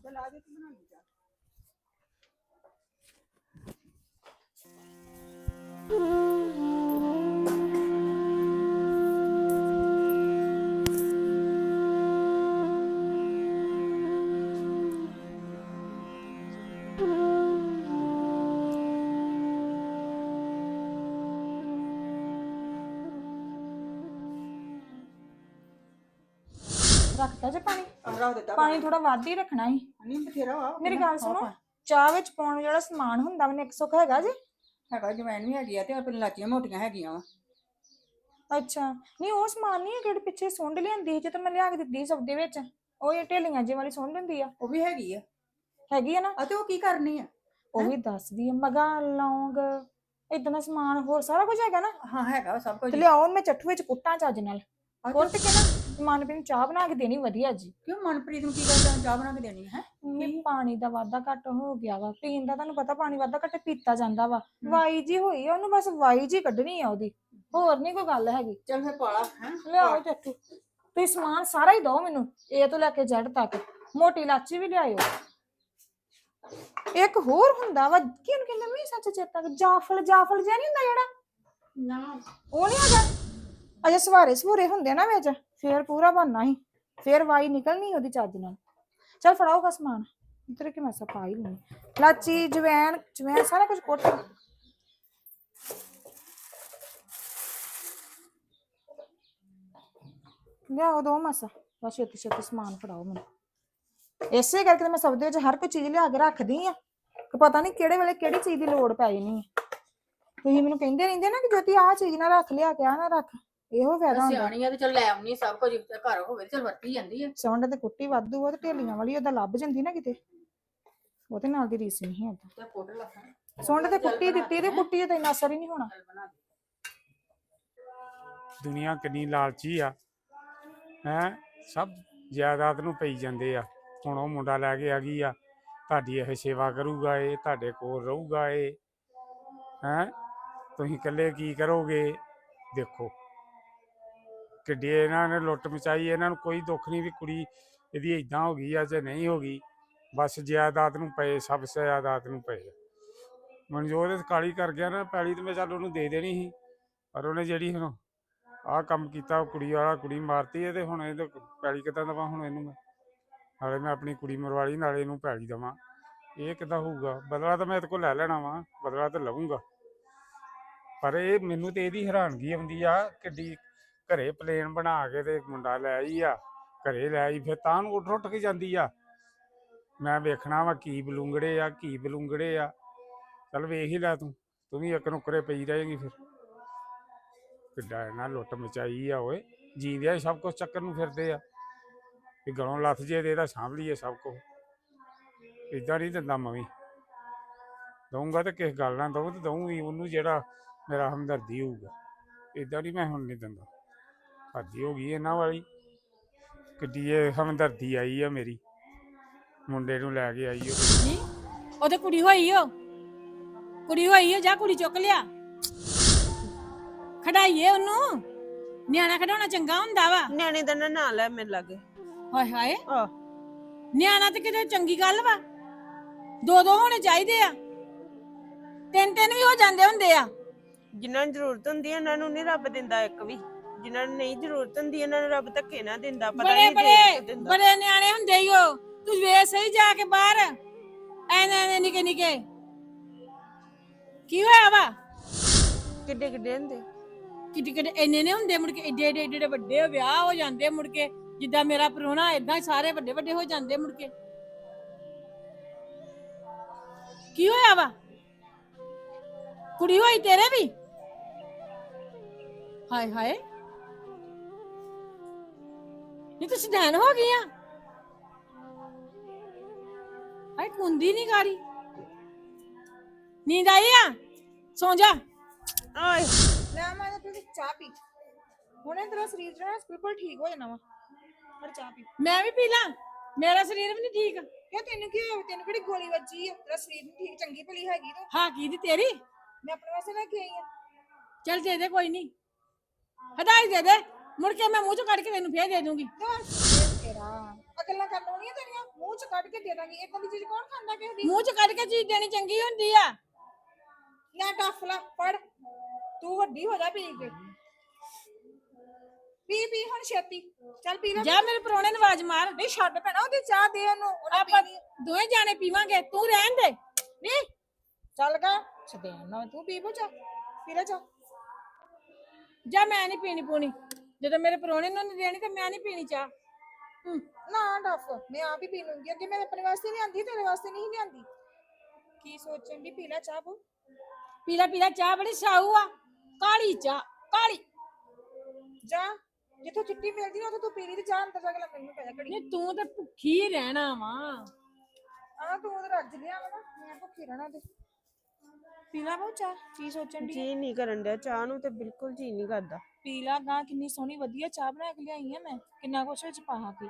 ਰੱਖਤਾ ਜੇ ਪਾਣੀ? ਰੱਖ ਦਿੱਤਾ ਪਾਣੀ ਥੋੜਾ ਵੱਧ ਹੀ ਰੱਖਣਾ ਸੀ ਨਹੀਂ ਬਥੇਰਾ ਵਾ ਮੇਰੀ ਗੱਲ ਹਾਂ, ਸੁਣੋ ਚਾਹ ਵਿੱਚ ਪਾਉਣ ਨੂੰ ਜਿਹੜਾ ਸਮਾਨ ਹੁੰਦਾ ਮੈਨੂੰ ਇੱਕ ਸੁੱਖ ਹੈਗਾ ਜੀ? ਹੈਗਾ ਜਵੈਨ ਵੀ ਹੈਗੀ ਆ ਤੇ ਆਪਣੇ ਲਾਚੀਆਂ ਮੋਟੀਆਂ ਹੈਗੀਆਂ ਵਾ। ਅੱਛਾ ਨਹੀਂ ਉਹ ਸਮਾਨ ਨਹੀਂ ਹੈ ਜਿਹੜੇ ਪਿੱਛੇ ਸੁੰਡ ਲਿਆਂਦੀ ਸੀ ਜੇ ਤਾਂ ਮੈਂ ਲਿਆ ਕੇ ਦਿੱਤੀ ਸਬਦੇ ਵਿੱਚ। ਉਹ ਇਹ ਢੇਲੀਆਂ ਜੇ ਵਾਲੀ ਸੁੰਡ ਹੁੰਦੀ ਆ। ਉਹ ਵੀ ਹੈਗੀ ਆ। ਹੈਗੀ ਆ ਨਾ? ਆ ਤੇ ਉਹ ਕੀ ਕਰਨੀ ਆ? ਉਹ ਵੀ ਦੱਸਦੀ ਆ ਮਗਾ ਲੌਂਗ ਇਦਾਂ ਦਾ ਸਮਾਨ ਹੋਰ ਸਾਰਾ ਕੁਝ ਹੈਗਾ ਨਾ? ਹਾਂ ਹੈਗਾ ਸਭ ਕੁਝ। ਤੇ ਲਿਆਓ ਮੈਂ ਚੱਠੂ ਵਿੱਚ ਕੁੱਟਾਂ ਚੱਜ ਨਾਲ। ਕੁੱਟ ਕੇ ਨਾ ਮਨਪ੍ਰੀਤ ਨੂੰ ਚਾਹ ਬਣਾ ਕੇ ਦੇਣੀ ਵਧੀਆ ਜੀ। ਕਿਉਂ ਮਨਪ੍ਰੀਤ ਨੂੰ ਕੀ ਗੱਲ ਚਾਹ ਬਣਾ ਕੇ ਦੇਣੀ ਹੈ? ਮੰਮੀ ਪਾਣੀ ਦਾ ਵਾਧਾ ਘੱਟ ਹੋ ਗਿਆ ਵਾ। ਪੀਣ ਦਾ ਤੁਹਾਨੂੰ ਪਤਾ ਪਾਣੀ ਵਾਧਾ ਘੱਟ ਪੀਤਾ ਜਾਂਦਾ ਵਾ। ਵਾਈ ਜੀ ਹੋਈ ਆ ਉਹਨੂੰ ਬਸ ਵਾਈ ਜੀ ਕੱਢਣੀ ਆ ਉਹਦੀ। ਹੋਰ ਨਹੀਂ ਕੋਈ ਗੱਲ ਹੈਗੀ। ਚੱਲ ਫਿਰ ਪਾਲਾ ਹੈ? ਲਿਆਓ ਚਾਚੂ ਤੁਸੀਂ ਸਮਾਨ ਸਾਰਾ ਹੀ ਦਿਓ ਮੈਨੂੰ ਏ ਤੋਂ ਲੈ ਕੇ ਜ਼ੈਡ ਤੱਕ। ਮੋਟੀ ਲਾਚੀ ਵੀ ਲਿਆਇਓ। ਇੱਕ ਹੋਰ ਹੁੰਦਾ ਵਾ ਕੀ ਉਹਨੂੰ ਕਹਿੰਦੇ ਮੈਂ ਸੱਚ ਚੇਤਾ? ਜਾਫਲ ਜਾਫਲ ਜਿਹਾ ਨਹੀਂ ਹੁੰਦਾ ਜਿਹੜਾ? ਨਾ। ਉਹ ਨਹੀਂ ਹੈਗਾ? ਅਜੇ ਸਵਾਰੇ ਸਵੂਰੇ ਹੁੰਦੇ ਨਾ ਵਿੱਚ। ਫੇਰ ਪੂਰਾ ਬਣਨਾ ਸੀ। ਫੇਰ ਵਾਈ ਨਿਕਲਣੀ ਉਹਦੀ ਚੱਜ ਨਾਲ। ਚਲ ਫੜਾਓਗਾ ਸਮਾਨ। ਇਧਰ ਕਿ ਮੈਸਾ ਪਾ ਹੀ ਲਈ ਲਾਚੀ, ਜਵੈਣ ਜਵੈਣ ਸਾਰਾ ਕੁਝ ਕੁੱਟ ਲਿਆਓ ਦੋ ਮਾਸਾ। ਬਸ ਛੇਤੀ ਛੇਤੀ ਸਮਾਨ ਫੜਾਓ ਮੈਨੂੰ। ਇਸੇ ਕਰਕੇ ਤਾਂ ਮੈਂ ਸਭ ਦੇ ਵਿੱਚ ਹਰ ਕੋਈ ਚੀਜ਼ ਲਿਆ ਕੇ ਰੱਖਦੀ ਆ। ਕਿ ਪਤਾ ਨਹੀਂ ਕਿਹੜੇ ਵੇਲੇ ਕਿਹੜੀ ਚੀਜ਼ ਦੀ ਲੋੜ ਪੈ ਜਾਣੀ ਹੈ ਤੁਸੀਂ ਮੈਨੂੰ ਕਹਿੰਦੇ ਰਹਿੰਦੇ ਨਾ ਕਿ ਜੋਤੀ ਆਹ ਚੀਜ਼ ਨਾ ਰੱਖ, ਲਿਆ ਕੇ ਆ ਨਾ ਰੱਖ। ਇਹੋ ਫਾਇਦਾ ਹੁੰਦਾ। ਸਿਆਣੀ ਆ ਤੇ ਚੱਲ ਲੈ ਆਉਣੀ ਸਭ ਕੁਝ ਤੇ ਘਰ ਹੋਵੇ ਤੇ ਚੱਲ ਵਰਤੀ ਜਾਂਦੀ ਆ। ਸੌਂਡ ਤੇ ਕੁੱਟੀ ਵਾਧੂ ਆ ਤੇ ਢੇਲੀਆਂ ਵਾਲੀ ਉਹਦਾ ਲੱਭ ਜਾਂਦੀ ਨਾ ਕਿਤੇ। ਉਹਦੇ ਨਾਲ ਦੀ ਰੀਸ ਨਹੀਂ ਹੈ ਤੇ ਪੁੱਟ ਲੱਖਾਂ ਸੌਂਡ ਤੇ ਕੁੱਟੀ ਦਿੱਤੀ ਤੇ ਕੁੱਟੀ ਤੇ ਇੰਨਾ ਅਸਰ ਹੀ ਨਹੀਂ ਹੋਣਾ। ਚੱਲ ਬਣਾ ਦੇ। ਦੁਨੀਆ ਕਿੰਨੀ ਲਾਲਚੀ ਆ ਹੈ? ਸਭ ਜਾਇਦਾਦ ਨੂੰ ਪਈ ਜਾਂਦੇ ਆ। ਹੁਣ ਉਹ ਮੁੰਡਾ ਲੈ ਕੇ ਆ ਗਈ ਆ। ਤੁਹਾਡੀ ਇਹ ਸੇਵਾ ਕਰੂਗਾ ਇਹ ਤੁਹਾਡੇ ਕੋਲ ਰਹੂਗਾ ਇਹ। ਹੈ? ਤੁਸੀਂ ਇਕੱਲੇ ਕੀ ਕਰੋਗੇ? ਦੇਖੋ। ਕਿੱਡੀ ਇਹਨਾਂ ਨੇ ਲੁੱਟ ਮਚਾਈ, ਇਹਨਾਂ ਨੂੰ ਕੋਈ ਦੁੱਖ ਨਹੀਂ ਵੀ ਕੁੜੀ ਇਹਦੀ ਇਦਾਂ ਹੋ ਗਈ ਆ ਜਾਂ ਨਹੀਂ ਹੋ ਗਈ। ਬਸ ਜਾਇਦਾਦ ਨੂੰ ਪਏ, ਸਭ ਜਾਇਦਾਦ ਨੂੰ ਪਏ। ਮਨਜੋਤ ਇਸ ਕਾਲੀ ਕਰ ਗਿਆ ਨਾ, ਪੈਲੀ ਤੇ ਮੈਂ ਚੱਲ ਉਹਨੂੰ ਦੇ ਦੇਣੀ ਸੀ, ਪਰ ਉਹਨੇ ਜਿਹੜੀ ਹੁਣ ਆਹ ਕੰਮ ਕੀਤਾ, ਉਹ ਕੁੜੀ ਵਾਲਾ ਕੁੜੀ ਮਾਰਤੀ ਹੈ ਤੇ ਹੁਣ ਇਹਦੇ ਪੈਲੀ ਕਿੱਦਾਂ ਦਵਾਂ ਹੁਣ ਇਹਨੂੰ ਮੈਂ? ਨਾਲੇ ਮੈਂ ਆਪਣੀ ਕੁੜੀ ਮਰਵਾ ਨਾਲੇ ਇਹਨੂੰ ਪੈਲੀ ਦਵਾਂ। ਇਹ ਕਿੱਦਾਂ ਹੋਊਗਾ? ਬਦਲਾ ਤਾਂ ਮੈਂ ਇਹਦੇ ਕੋਲ ਲੈ ਲੈਣਾ ਵਾ, ਬਦਲਾ ਤਾਂ ਲਵਾਂਗਾ ਪਰ ਇਹ ਮੈਨੂੰ ਤੇ ਇਹਦੀ ਹੈਰਾਨਗੀ ਆਉਂਦੀ ਆ, ਕਿੱਡੀ ਘਰੇ ਪਲੇਨ ਬਣਾ ਕੇ ਤੇ ਮੁੰਡਾ ਲੈ ਆਈ ਆ, ਘਰੇ ਲੈ ਆਈ, ਫਿਰ ਤਾਂ ਨੂੰ ਉੱਠ ਉੱਠ ਕੇ ਜਾਂਦੀ ਆ। ਮੈਂ ਵੇਖਣਾ ਵਾ ਕੀ ਬਲੂੰਗੜੇ ਆ, ਕੀ ਬਲੂੰਗੜੇ ਆ। ਚੱਲ ਵੇਖ ਹੀ ਲੈ ਤੂੰ ਤੂੰ ਵੀ ਇੱਕ ਨੁਕਰੇ ਪਈ ਰਹੇਗੀ ਫਿਰ। ਕਿੱਡਾ ਇਹਨਾਂ ਲੁੱਟ ਮਚਾਈ ਆ ਓਏ, ਜੀਂਦਿਆਂ ਹੀ ਸਭ ਕੁਝ ਚੱਕਰ ਨੂੰ ਫਿਰਦੇ ਆ। ਵੀ ਗਲੋਂ ਲੱਥ ਜੇ ਤੇ ਇਹਦਾ ਸਾਂਭ ਲਈਏ ਸਭ ਕੁਝ ਇਦਾਂ ਨਹੀਂ ਦਿੰਦਾ ਮੈਂ ਵੀ। ਦਊਂਗਾ ਤੇ ਕਿਸ ਗੱਲ ਨਾਲ ਦਊਂ ਤੇ ਦਊਂਗੀ ਉਹਨੂੰ ਜਿਹੜਾ ਮੇਰਾ ਹਮਦਰਦੀ ਹੋਊਗਾ। ਇਦਾਂ ਨਹੀਂ ਮੈਂ ਹੁਣ ਨਹੀਂ ਦਿੰਦਾ। ਹੱਦੀ ਹੋ ਗਈ ਇਹਨਾਂ ਵਾਲੀ। ਕਿੱਡੀ ਇਹ ਹਮਦਰਦੀ ਆਈ ਆ ਮੇਰੀ। ਮੁੰਡੇ ਨੂੰ ਲੈ ਕੇ ਆਈ ਉਹ। ਨਹੀਂ ਉਹ ਤੇ ਕੁੜੀ ਹੋਈ ਓ। ਕੁੜੀ ਹੋਈ ਓ ਜਾ ਕੁੜੀ ਚੁੱਕ ਲਿਆ। ਖੜਾਈਏ ਉਹਨੂੰ। ਨਿਆਣਾ ਖਡਾਉਣਾ ਚੰਗਾ ਹੁੰਦਾ ਵਾ। ਨਿਆਣੇ ਦਾ ਨਾ ਨਾਂ ਲੈ ਮੇਰੇ ਲਾਗੇ। ਹਾਏ ਹਾਏ। ਆਹ। ਨਿਆਣਾ ਤੇ ਕਿਤੇ ਚੰਗੀ ਗੱਲ ਵਾ। ਦੋ ਦੋ ਹੋਣੇ ਚਾਹੀਦੇ ਆ। ਤਿੰਨ ਤਿੰਨ ਵੀ ਹੋ ਜਾਂਦੇ ਹੁੰਦੇ ਆ। ਜਿਨ੍ਹਾਂ ਨੂੰ ਜ਼ਰੂਰਤ ਹੁੰਦੀ ਹੈ ਉਹਨਾਂ ਨੂੰ ਨਹੀਂ ਰੱਬ ਦਿੰਦਾ ਇੱਕ ਵੀ। ਜਿਨ੍ਹਾਂ ਨੂੰ ਨਹੀਂ ਜ਼ਰੂਰਤ ਹੁੰਦੀ ਉਹਨਾਂ ਨੂੰ ਰੱਬ ਧੱਕੇ ਨਾ ਦਿੰਦਾ ਪਤਾ ਬੜੇ ਨਹੀਂ ਦੇ ਬੜੇ ਦਿੰਦਾ। ਬੜੇ ਨਿਆਣੇ ਹੁੰਦੇ ਈ ਓ ਤੂੰ ਵੇਖ ਸਹੀ ਜਾ ਕੇ ਬਾਹਰ। ਐਨੇ ਐਨੇ ਨਿੱਕੇ ਨਿੱਕੇ। ਕੀ ਹੋਇਆ ਵਾ? ਕਿੱਡੇ ਕਿੱਡੇ ਹੁੰਦੇ? ਕਿਤੇ ਕਿਤੇ ਇੰਨੇ ਨੇ ਹੁੰਦੇ ਮੁੜ ਕੇ ਏਡੇ ਏਡੇ ਏਡੇ ਏਡੇ ਵੱਡੇ ਵਿਆਹ ਹੋ ਜਾਂਦੇ ਮੁੜ ਕੇ। ਜਿੱਦਾਂ ਮੇਰਾ ਪਰੋਣਾ ਇਦਾਂ ਹੀ ਸਾਰੇ ਵੱਡੇ ਵੱਡੇ ਹੋ ਜਾਂਦੇ ਮੁੜ ਕੇ। ਕੀ ਹੋਇਆ ਵਾ? ਕੁੜੀ ਹੋਈ ਤੇਰੇ ਵੀ? ਹਾਏ ਹਾਏ। ਨਹੀਂ ਤੁਸੀਂ ਡੈਨ ਹੋ ਗਈਆਂ ਹਾਏ ਕੁੰਦੀ ਨਹੀਂ ਗਾੜੀ। ਨੀਂਦ ਆਈ ਆ? ਸੌਂ ਜਾ। ਆਏ। ਲੈ ਮੈਂ ਤਾਂ ਤੇਰੀ ਚਾਹ ਪੀ। ਹੁਣੇ ਤੇਰਾ ਸਰੀਰ ਜਿਹੜਾ ਬਿਲਕੁਲ ਠੀਕ ਹੋ ਜਾਣਾ ਵਾ। ਪਰ ਚਾਹ ਪੀ। ਮੈਂ ਵੀ ਪੀ ਲਾਂ। ਮੇਰਾ ਸਰੀਰ ਵੀ ਨਹੀਂ ਠੀਕ। ਕਿਉਂ ਤੈਨੂੰ ਕੀ ਹੋਇਆ? ਤੈਨੂੰ ਕਿਹੜੀ ਗੋਲੀ ਵੱਜੀ ਆ? ਤੇਰਾ ਸਰੀਰ ਨਹੀਂ ਠੀਕ ਚੰਗੀ ਭਲੀ ਹੈਗੀ ਤੂੰ। ਹਾਂ ਕੀ ਦੀ ਤੇਰੀ? ਮੈਂ ਆਪਣੇ ਵਾਸਤੇ ਲੈ ਕੇ ਆਈ ਆ। ਚੱਲ ਦੇ ਦੇ ਕੋਈ ਨਹੀਂ ਹਦਾਈ ਦੇ ਦੇ। ਮੁੜ ਕੇ ਮੈਂ ਮੂੰਹ ਚੋਂ ਕੱਢ ਕੇ ਤੈਨੂੰ ਫੇਰ ਦੇ ਦੂੰਗੀ। ਤੇਰਾ ਅਗਲਾਂ ਕਰ ਲੋਣੀਆਂ ਤੇਰੀਆਂ। ਮੂੰਹ ਚ ਕੱਢ ਕੇ ਦੇ ਦਾਂਗੀ। ਇਦਾਂ ਦੀ ਚੀਜ਼ ਕੌਣ ਖਾਂਦਾ ਕਿਸੇ ਦੀ? ਮੂੰਹ ਚ ਕੱਢ ਕੇ ਚੀਜ਼ ਦੇਣੀ ਚੰਗੀ ਹੁੰਦੀ ਆ। ਨਾ ਟਫਲਾ ਫੜ। ਤੂੰ ਵੱਡੀ ਹੋ ਜਾ ਪੀ ਕੇ। ਪੀ ਪੀ ਹੁਣ ਛੇਤੀ। ਚੱਲ ਪੀ ਲੈ। ਜਾ ਮੇਰੇ ਪਰੋਣੇ ਨੂੰ ਆਵਾਜ਼ ਮਾਰ। ਨਹੀਂ ਛੱਡ ਪੈਣਾ ਉਹਦੀ ਚਾਹ ਦੇ ਉਹਨੂੰ। ਉਹਨੇ ਆਪਾਂ ਪੀਣੀ। ਦੋਵੇਂ ਜਾਣੇ ਪੀਵਾਂਗੇ। ਤੂੰ ਰਹਿਣ ਦੇ। ਨਹੀਂ ਚੱਲ ਗਾ। ਛੱਡੇ ਨਾ ਤੂੰ ਪੀ ਪੋ ਚਾਹ। ਪੀ ਲੈ ਚਾਹ। ਜਾ ਮੈਂ ਨਹੀਂ ਪੀਣੀ ਪੂਣੀ। ਜਦੋਂ ਮੇਰੇ ਪਰੋਣੇ ਨੂੰ ਨਹੀਂ ਦੇਣੀ ਤੇ ਮੈਂ ਨਹੀਂ ਪੀਣੀ ਚਾਹ। ਹੂੰ ਨਾ ਡਫ ਮੈਂ ਆਪ ਹੀ ਪੀ ਲੂੰਗੀ। ਅੱਗੇ ਮੈਂ ਆਪਣੇ ਵਾਸਤੇ ਨਹੀਂ ਆਂਦੀ ਤੇਰੇ ਵਾਸਤੇ ਨਹੀਂ ਲਿਆਂਦੀ ਕੀ ਸੋਚਣ ਦੀ ਪੀ ਲੈ ਚਾਹ ਪੋ ਪੀਲਾ ਪੀਲਾ ਚਾਹ ਬੜੀ ਸਾਊ ਆ। ਕਾਲੀ ਚਾਹ ਕਾਲੀ। ਜਾ ਜਿੱਥੋਂ ਚਿੱਟੀ ਮਿਲਦੀ ਨਾ ਉੱਥੋਂ ਤੂੰ ਪੀ ਲਈ ਤੇ ਜਾ ਅੰਦਰ ਜਾ ਕੇ ਲੈ ਮੈਨੂੰ ਪੈ ਜਾ ਘੜੀ। ਨਹੀਂ ਤੂੰ ਤਾਂ ਭੁੱਖੀ ਰਹਿਣਾ ਵਾ। ਆ ਤੂੰ ਉਧਰ ਰੱਜ ਲਿਆ ਵਾ ਨਾ ਮੈਂ ਭੁੱਖੀ ਰਹਿਣਾ ਤੇ। ਪੀ ਲੈ ਬਹੁ ਚਾਹ ਕੀ ਸੋਚਣ ਦੀ ਜੀ ਨਹੀਂ ਕਰਨ ਡਿਆ ਚਾਹ ਨੂੰ ਤੇ ਬਿਲਕੁਲ ਜੀ ਨਹੀਂ ਕਰਦਾ। ਪੀ ਲਾ ਗਾਂ ਕਿੰਨੀ ਸੋਹਣੀ ਵਧੀਆ ਚਾਹ ਬਣਾ ਕੇ ਲਿਆਈ ਆ ਮੈਂ ਕਿੰਨਾ ਕੁਛ ਵਿੱਚ ਪਾ ਕੇ।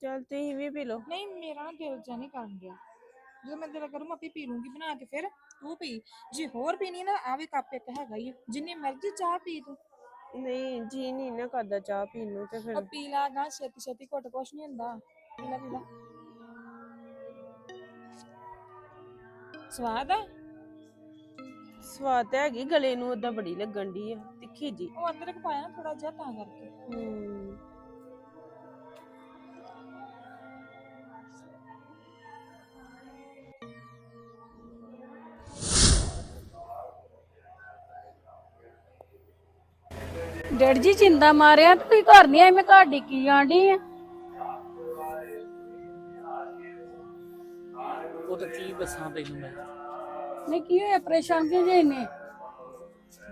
ਚੱਲ ਤੁਸੀਂ ਵੀ ਪੀ ਲਓ। ਨਹੀਂ ਮੇਰਾ ਨਾ ਦਿਲ ਜਾ ਨਹੀਂ ਕਰਨ ਗਿਆ ਜਦੋਂ ਮੈਂ ਦਿਲ ਕਰੂੰ ਮੈਂ ਆਪੇ ਪੀ ਲੂੰਗੀ ਬਣਾ ਕੇ ਫਿਰ ਤੂੰ ਪੀ। ਜੇ ਹੋਰ ਪੀਣੀ ਨਾ ਆ ਵੀ ਕੱਪ ਇੱਕ ਹੈਗਾ ਹੀ ਆ, ਜਿੰਨੀ ਮਰਜ਼ੀ ਚਾਹ ਪੀ ਤੂੰ। ਨਹੀਂ ਜੀ ਨਹੀਂ ਨਾ ਕਰਦਾ ਚਾਹ ਪੀਣ ਨੂੰ ਤੇ ਉਹ ਫਿਰ ਪੀ ਲਾ ਗਾਂ ਛੇਤੀ ਛੇਤੀ ਘੁੱਟ ਕੁਛ ਨਹੀਂ ਹੁੰਦਾ। ਪੀ ਲਾ ਪੀ ਲਾ। ਸਵਾਦ ਆ? ਸਵਾਦ ਤਾਂ ਹੈਗੀ ਗਲੇ ਨੂੰ ਓਦਾਂ ਬੜੀ ਲੱਗਣ ਦੀ ਆ। ਤਿੱਖੀ ਜੀ। ਉਹ ਅਦਰਕ ਪਾਇਆ ਨਾ ਥੋੜਾ ਜਿਹਾ ਤਾਂ ਕਰਕੇ। ਹੂੰ। ਡੈਡ ਜੀ ਚਿੰਦਾ ਮਾਰਿਆ ਤੇ ਤੁਸੀਂ ਘਰ ਨਹੀਂ ਆਏ ਮੈਂ ਘਰ ਡਿੱਕੀ ਜਾਂਦੀ ਆ। ਉਹ ਤਾਂ ਕੀ ਦੱਸਾਂ ਤੈਨੂੰ ਮੈਂ? ਨਹੀਂ ਕੀ ਹੋਇਆ? ਪਰੇਸ਼ਾਨ ਕਿਉਂ ਜੇ ਨੇ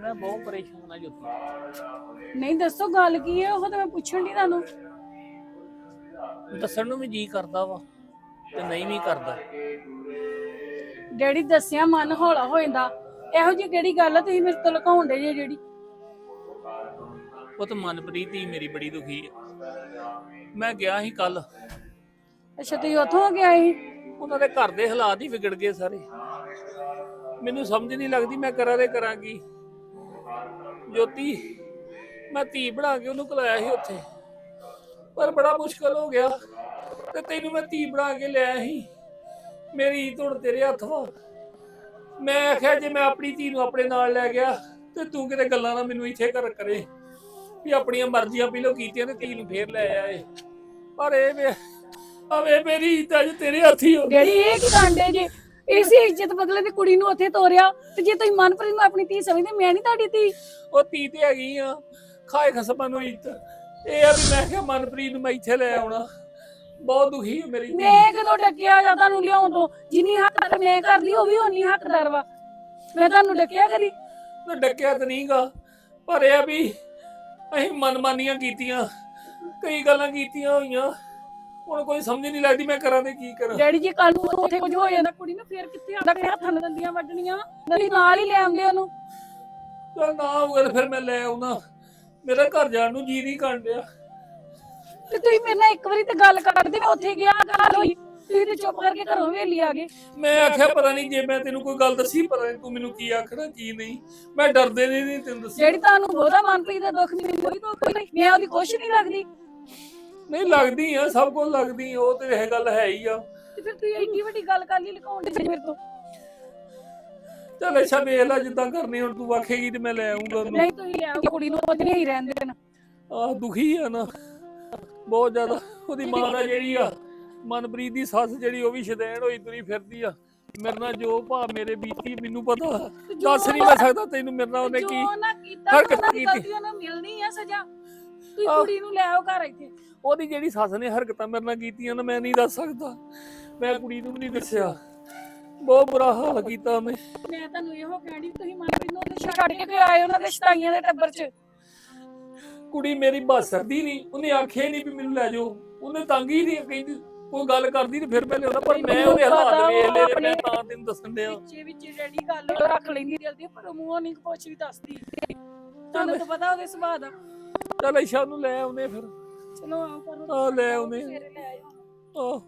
ਮੈਂ ਬਹੁਤ ਪਰੇਸ਼ਾਨ ਆ ਜੋਤੀ ਨਹੀਂ ਦੱਸੋ ਗੱਲ ਕੀ ਹੈ? ਉਹ ਤਾਂ ਮੈਂ ਪੁੱਛਣ ਦੀ ਤੁਹਾਨੂੰ। ਦੱਸਣ ਨੂੰ ਵੀ ਜੀ ਕਰਦਾ ਵਾ ਤੇ ਨਹੀਂ ਵੀ ਕਰਦਾ। ਡੈਡੀ ਦੱਸਿਆ ਮਨ ਹੌਲਾ ਹੋ ਜਾਂਦਾ। ਇਹੋ ਜਿਹੀ ਕਿਹੜੀ ਗੱਲ ਆ? ਤੁਸੀਂ ਮੇਰੇ ਤੋਂ ਲੁਕਾਉਣ ਦੇ ਜੇ ਜਿਹੜੀ ਉਹ ਤਾਂ ਮਨਪ੍ਰੀਤ ਹੀ ਮੇਰੀ ਬੜੀ ਦੁਖੀ ਆ। ਮੈਂ ਗਿਆ ਸੀ ਕੱਲ ਅੱਛਾ ਤੁਸੀਂ ਉੱਥੋਂ ਗਿਆ ਸੀ? ਉਹਨਾਂ ਦੇ ਘਰ ਦੇ ਹਾਲਾਤ ਹੀ ਵਿਗੜ ਗਏ ਸਾਰੇ। ਮੈਨੂੰ ਸਮਝ ਨਹੀਂ ਲੱਗਦੀ ਮੈਂ ਕਰਾਂ ਤੇ ਕਰਾਂ ਕੀ। ਜੋਤੀ, ਮੈਂ ਧੀ ਬਣਾ ਕੇ ਉਹਨੂੰ ਕਲਾਇਆ ਸੀ ਉੱਥੇ। ਪਰ ਬੜਾ ਮੁਸ਼ਕਲ ਹੋ ਗਿਆ ਤੇ ਤੈਨੂੰ ਮੈਂ ਧੀ ਬਣਾ ਕੇ ਲਿਆਇਆ ਸੀ। ਮੇਰੀ ਧੁੜ ਤੇਰੇ ਹੱਥ। ਵਾ ਮੈਂ ਆਖਿਆ ਜੇ ਮੈਂ ਆਪਣੀ ਧੀ ਨੂੰ ਆਪਣੇ ਨਾਲ ਲੈ ਗਿਆ ਤੇ ਤੂੰ ਕਿਤੇ ਗੱਲਾਂ ਨਾ ਮੈਨੂੰ ਇੱਥੇ ਕਰ ਕਰੇ ਵੀ ਆਪਣੀਆਂ ਮਰਜ਼ੀਆਂ ਪਹਿਲੋਂ ਕੀਤੀਆਂ ਤੇ ਧੀ ਨੂੰ ਫੇਰ ਲੈ ਆਏ। ਪਰ ਇਹ ਵੇ ਅਵੇ ਮੇਰੀ ਇੱਜ਼ਤ ਅੱਜ ਤੇਰੇ ਹੱਥੀ ਹੋ ਗਈ। ਡੈਡੀ ਇਹ ਕੀ ਕਾਂਡੇ ਜੇ ਇਸੇ ਇੱਜ਼ਤ ਬਦਲੇ ਤੇ ਕੁੜੀ ਨੂੰ ਉੱਥੇ ਤੋਰਿਆ ਤੇ ਜੇ ਤੁਸੀਂ ਮਨਪ੍ਰੀਤ ਨੂੰ ਆਪਣੀ ਧੀ ਸਮਝਦੇ ਮੈਂ ਨਹੀਂ ਤੁਹਾਡੀ ਧੀ। ਉਹ ਧੀ ਤੇ ਹੈਗੀ ਆ। ਖਾਏ ਖਸਮਾਂ ਨੂੰ ਇੱਜ਼ਤ। ਇਹ ਆ ਵੀ ਮੈਂ ਕਿਹਾ ਮਨਪ੍ਰੀਤ ਨੂੰ ਮੈਂ ਇੱਥੇ ਲੈ ਆਉਣਾ। ਬਹੁਤ ਦੁਖੀ ਹੈ ਮੇਰੀ ਧੀ। ਮੈਂ ਕਦੋਂ ਡੱਕਿਆ ਜਾਂ ਤੁਹਾਨੂੰ ਲਿਆਉਣ ਤੋਂ? ਜਿੰਨੀ ਹੱਕਦਾਰ ਮੈਂ ਕਰਦੀ ਉਹ ਵੀ ਓਨੀ ਹੱਕਦਾਰ ਵਾ। ਮੈਂ ਤੁਹਾਨੂੰ ਡੱਕਿਆ ਕਦੀ? ਤੇ ਡੱਕਿਆ ਤਾਂ ਨਹੀਂਗਾ। ਪਰ ਇਹ ਆ ਵੀ ਅਸੀਂ ਮਨਮਾਨੀਆਂ ਕੀਤੀਆਂ। ਕਈ ਗੱਲਾਂ ਕੀਤੀਆਂ ਹੋਈਆਂ। ਹੁਣ ਕੋਈ ਸਮਝ ਨਹੀਂ ਲੱਗਦੀ ਮੈਂ ਕਰਾਂ ਤੇ ਕੀ ਕਰਾਂ। ਡੈਡੀ ਜੀ ਕੱਲ ਨੂੰ ਉੱਥੇ ਕੁਝ ਹੋ ਜਾਂਦਾ ਕੁੜੀ ਨੂੰ ਫੇਰ ਕਿੱਥੇ ਆਉਂਦਾ ਕਿ ਹੱਥਾਂ ਨਾਲ ਦੰਦੀਆਂ ਵੱਢਣੀਆਂ। ਤੁਸੀਂ ਨਾਲ ਹੀ ਲੈ ਆਉਂਦੇ ਉਹਨੂੰ। ਚੱਲ ਨਾ ਹੋਊਗਾ ਤਾਂ ਫਿਰ ਮੈਂ ਲੈ ਆਉਣਾ ਮੇਰਾ ਘਰ ਜਾਣ ਨੂੰ ਜੀ ਨਹੀਂ ਕਰਨ ਡਿਆ। ਤੇ ਤੁਸੀਂ ਮੇਰੇ ਨਾਲ ਇੱਕ ਵਾਰੀ ਤੇ ਗੱਲ ਕਰਦੇ ਮੈਂ ਉੱਥੇ ਗਿਆ ਗੱਲ ਹੋਈ। ਤੁਸੀਂ ਤੇ ਚੁੱਪ ਕਰਕੇ ਘਰੋਂ ਵੇਲੀ ਆ ਗਏ। ਮੈਂ ਆਖਿਆ ਪਤਾ ਨਹੀਂ ਜੇ ਮੈਂ ਤੈਨੂੰ ਕੋਈ ਗੱਲ ਦੱਸੀ ਪਤਾ ਨਹੀਂ ਤੂੰ ਮੈਨੂੰ ਕੀ ਆਖਣਾ ਕੀ ਨਹੀਂ। ਮੈਂ ਡਰਦੇ ਨਹੀਂ ਨਹੀਂ ਤੈਨੂੰ ਦੱਸੀ। ਜਿਹੜੀ ਤੁਹਾਨੂੰ ਬਹੁਤਾ ਮਨਪ੍ਰੀਤ ਦਾ ਦੁੱਖ ਨਹੀਂ ਮੈਨੂੰ ਕੋਈ ਦੁੱਖ ਨਹੀਂ। ਮੈਂ ਉਹਦੀ ਕੁਛ ਨਹੀਂ ਲੱਗਦੀ ਨਹੀਂ ਲੱਗਦੀ ਆ ਸਭ ਕੁਝ ਲੱਗਦੀ ਆ, ਉਹ ਤੇ ਇਹ ਗੱਲ ਹੈ ਹੀ ਆ। ਤੇ ਫਿਰ ਤੁਸੀਂ ਇੰਨੀ ਵੱਡੀ ਗੱਲ ਕਰ ਲਈ ਲੁਕਾਉਣ ਦੇ ਮੇਰੇ ਤੋਂ। ਚੱਲ ਅੱਛਾ ਵੇਖ ਲੈ ਜਿੱਦਾਂ ਕਰਨੀ ਹੁਣ ਤੂੰ ਆਖੇਗੀ ਤੇ ਮੈਂ ਲੈ ਆਉਂਗਾ ਉਹਨੂੰ। ਨਹੀਂ ਤੁਸੀਂ ਲਿਆਓ ਕੁੜੀ ਨੂੰ ਉੱਥੇ ਨਹੀਂ ਰਹਿਣ ਦੇਣਾ। ਆਹ ਦੁਖੀ ਆ ਨਾ। ਬਹੁਤ ਜ਼ਿਆਦਾ ਉਹਦੀ ਮਾਂ ਦਾ ਜਿਹੜੀ ਆ ਮਨਪ੍ਰੀਤ ਦੀ ਸੱਸ ਜਿਹੜੀ ਉਹ ਵੀ ਸ਼ਦੈਣ ਹੋਈ ਤੁਰੀ ਫਿਰਦੀ ਆ। ਮੇਰੇ ਨਾਲ ਜੋ ਭਾ ਮੇਰੇ ਬੀਤੀ ਮੈਨੂੰ ਪਤਾ। ਦੱਸ ਨਹੀਂ ਮੈਂ ਸਕਦਾ ਤੈਨੂੰ ਮੇਰੇ ਨਾਲ ਉਹਨੇ ਕੀ ਨਾ ਕੀਤਾ ਹਰਕਤ ਉਹਨਾਂ ਦੀ ਕੀਤੀ। ਗਲਤੀ ਉਹਨੂੰ ਮਿਲਣੀ ਆ ਸਜ਼ਾ। ਤੁਸੀਂ ਆਹ। ਕੁੜੀ ਨੂੰ ਲੈ ਆਓ ਘਰ ਇੱਥੇ। ਉਹਦੀ ਜਿਹੜੀ ਸੱਸ ਨੇ ਹਰਕਤਾਂ ਮੇਰੇ ਨਾਲ ਕੀਤੀਆਂ ਨਾ ਮੈਂ ਨਹੀਂ ਦੱਸ ਸਕਦਾ। ਮੈਂ ਕੁੜੀ ਨੂੰ ਵੀ ਨਹੀਂ ਦੱਸਿਆ। ਬਹੁਤ ਬੁਰਾ ਹਾਲ ਕੀਤਾ ਉਹਨੇ। ਮੈਂ ਤੁਹਾਨੂੰ ਇਹੋ ਕਹਿਣੀ ਤੁਸੀਂ ਮਨਪ੍ਰੀਤ ਨੂੰ ਉੱਥੇ ਛੱਡ ਕੇ ਕਿਉਂ ਆਏ ਉਹਨਾਂ ਦੇ ਸ਼ਤਾਈਆਂ ਦੇ ਟੱਬਰ 'ਚ। ਕੁੜੀ ਮੇਰੀ ਬਸ ਸਕਦੀ ਨਹੀਂ ਉਹਨੇ ਆਖਿਆ ਨਹੀਂ ਵੀ ਮੈਨੂੰ ਲੈ ਜਾਓ। ਉਹਨੇ ਤੰਗ ਹੀ ਨਹੀਂ ਕਹਿੰਦੀ ਕੋਈ ਗੱਲ ਕਰਦੀ ਤੇ ਫਿਰ ਮੈਂ ਲਿਆਉਣਾ ਪਰ ਮੈਂ ਉਹਦੇ ਹਾਲਾਤ ਵੇਖ ਲਏ ਮੈਂ ਤਾਂ ਤੈਨੂੰ ਦੱਸਣ ਡਿਆ। ਵਿੱਚੇ ਵਿੱਚ ਜਿਹੜੀ ਗੱਲ ਉਹ ਰੱਖ ਲੈਂਦੀ ਦਿਲ ਦੀ ਪਰ ਮੂੰਹੋਂ ਨਹੀਂ ਕੁਛ ਵੀ ਦੱਸਦੀ। ਤੁਹਾਨੂੰ ਤਾਂ ਪਤਾ ਉਹਦੇ ਸੁਭਾਅ ਦਾ। ਚੱਲ ਇਸ਼ਾ ਨੂੰ ਲੈ ਆਉਨੇ ਫਿਰ। ਚਲੋ ਆਓ ਪਰ ਆ ਲੈ ਆਉਨੇ ਸਵੇਰੇ ਲੈ ਆਇਓ ਆਹ।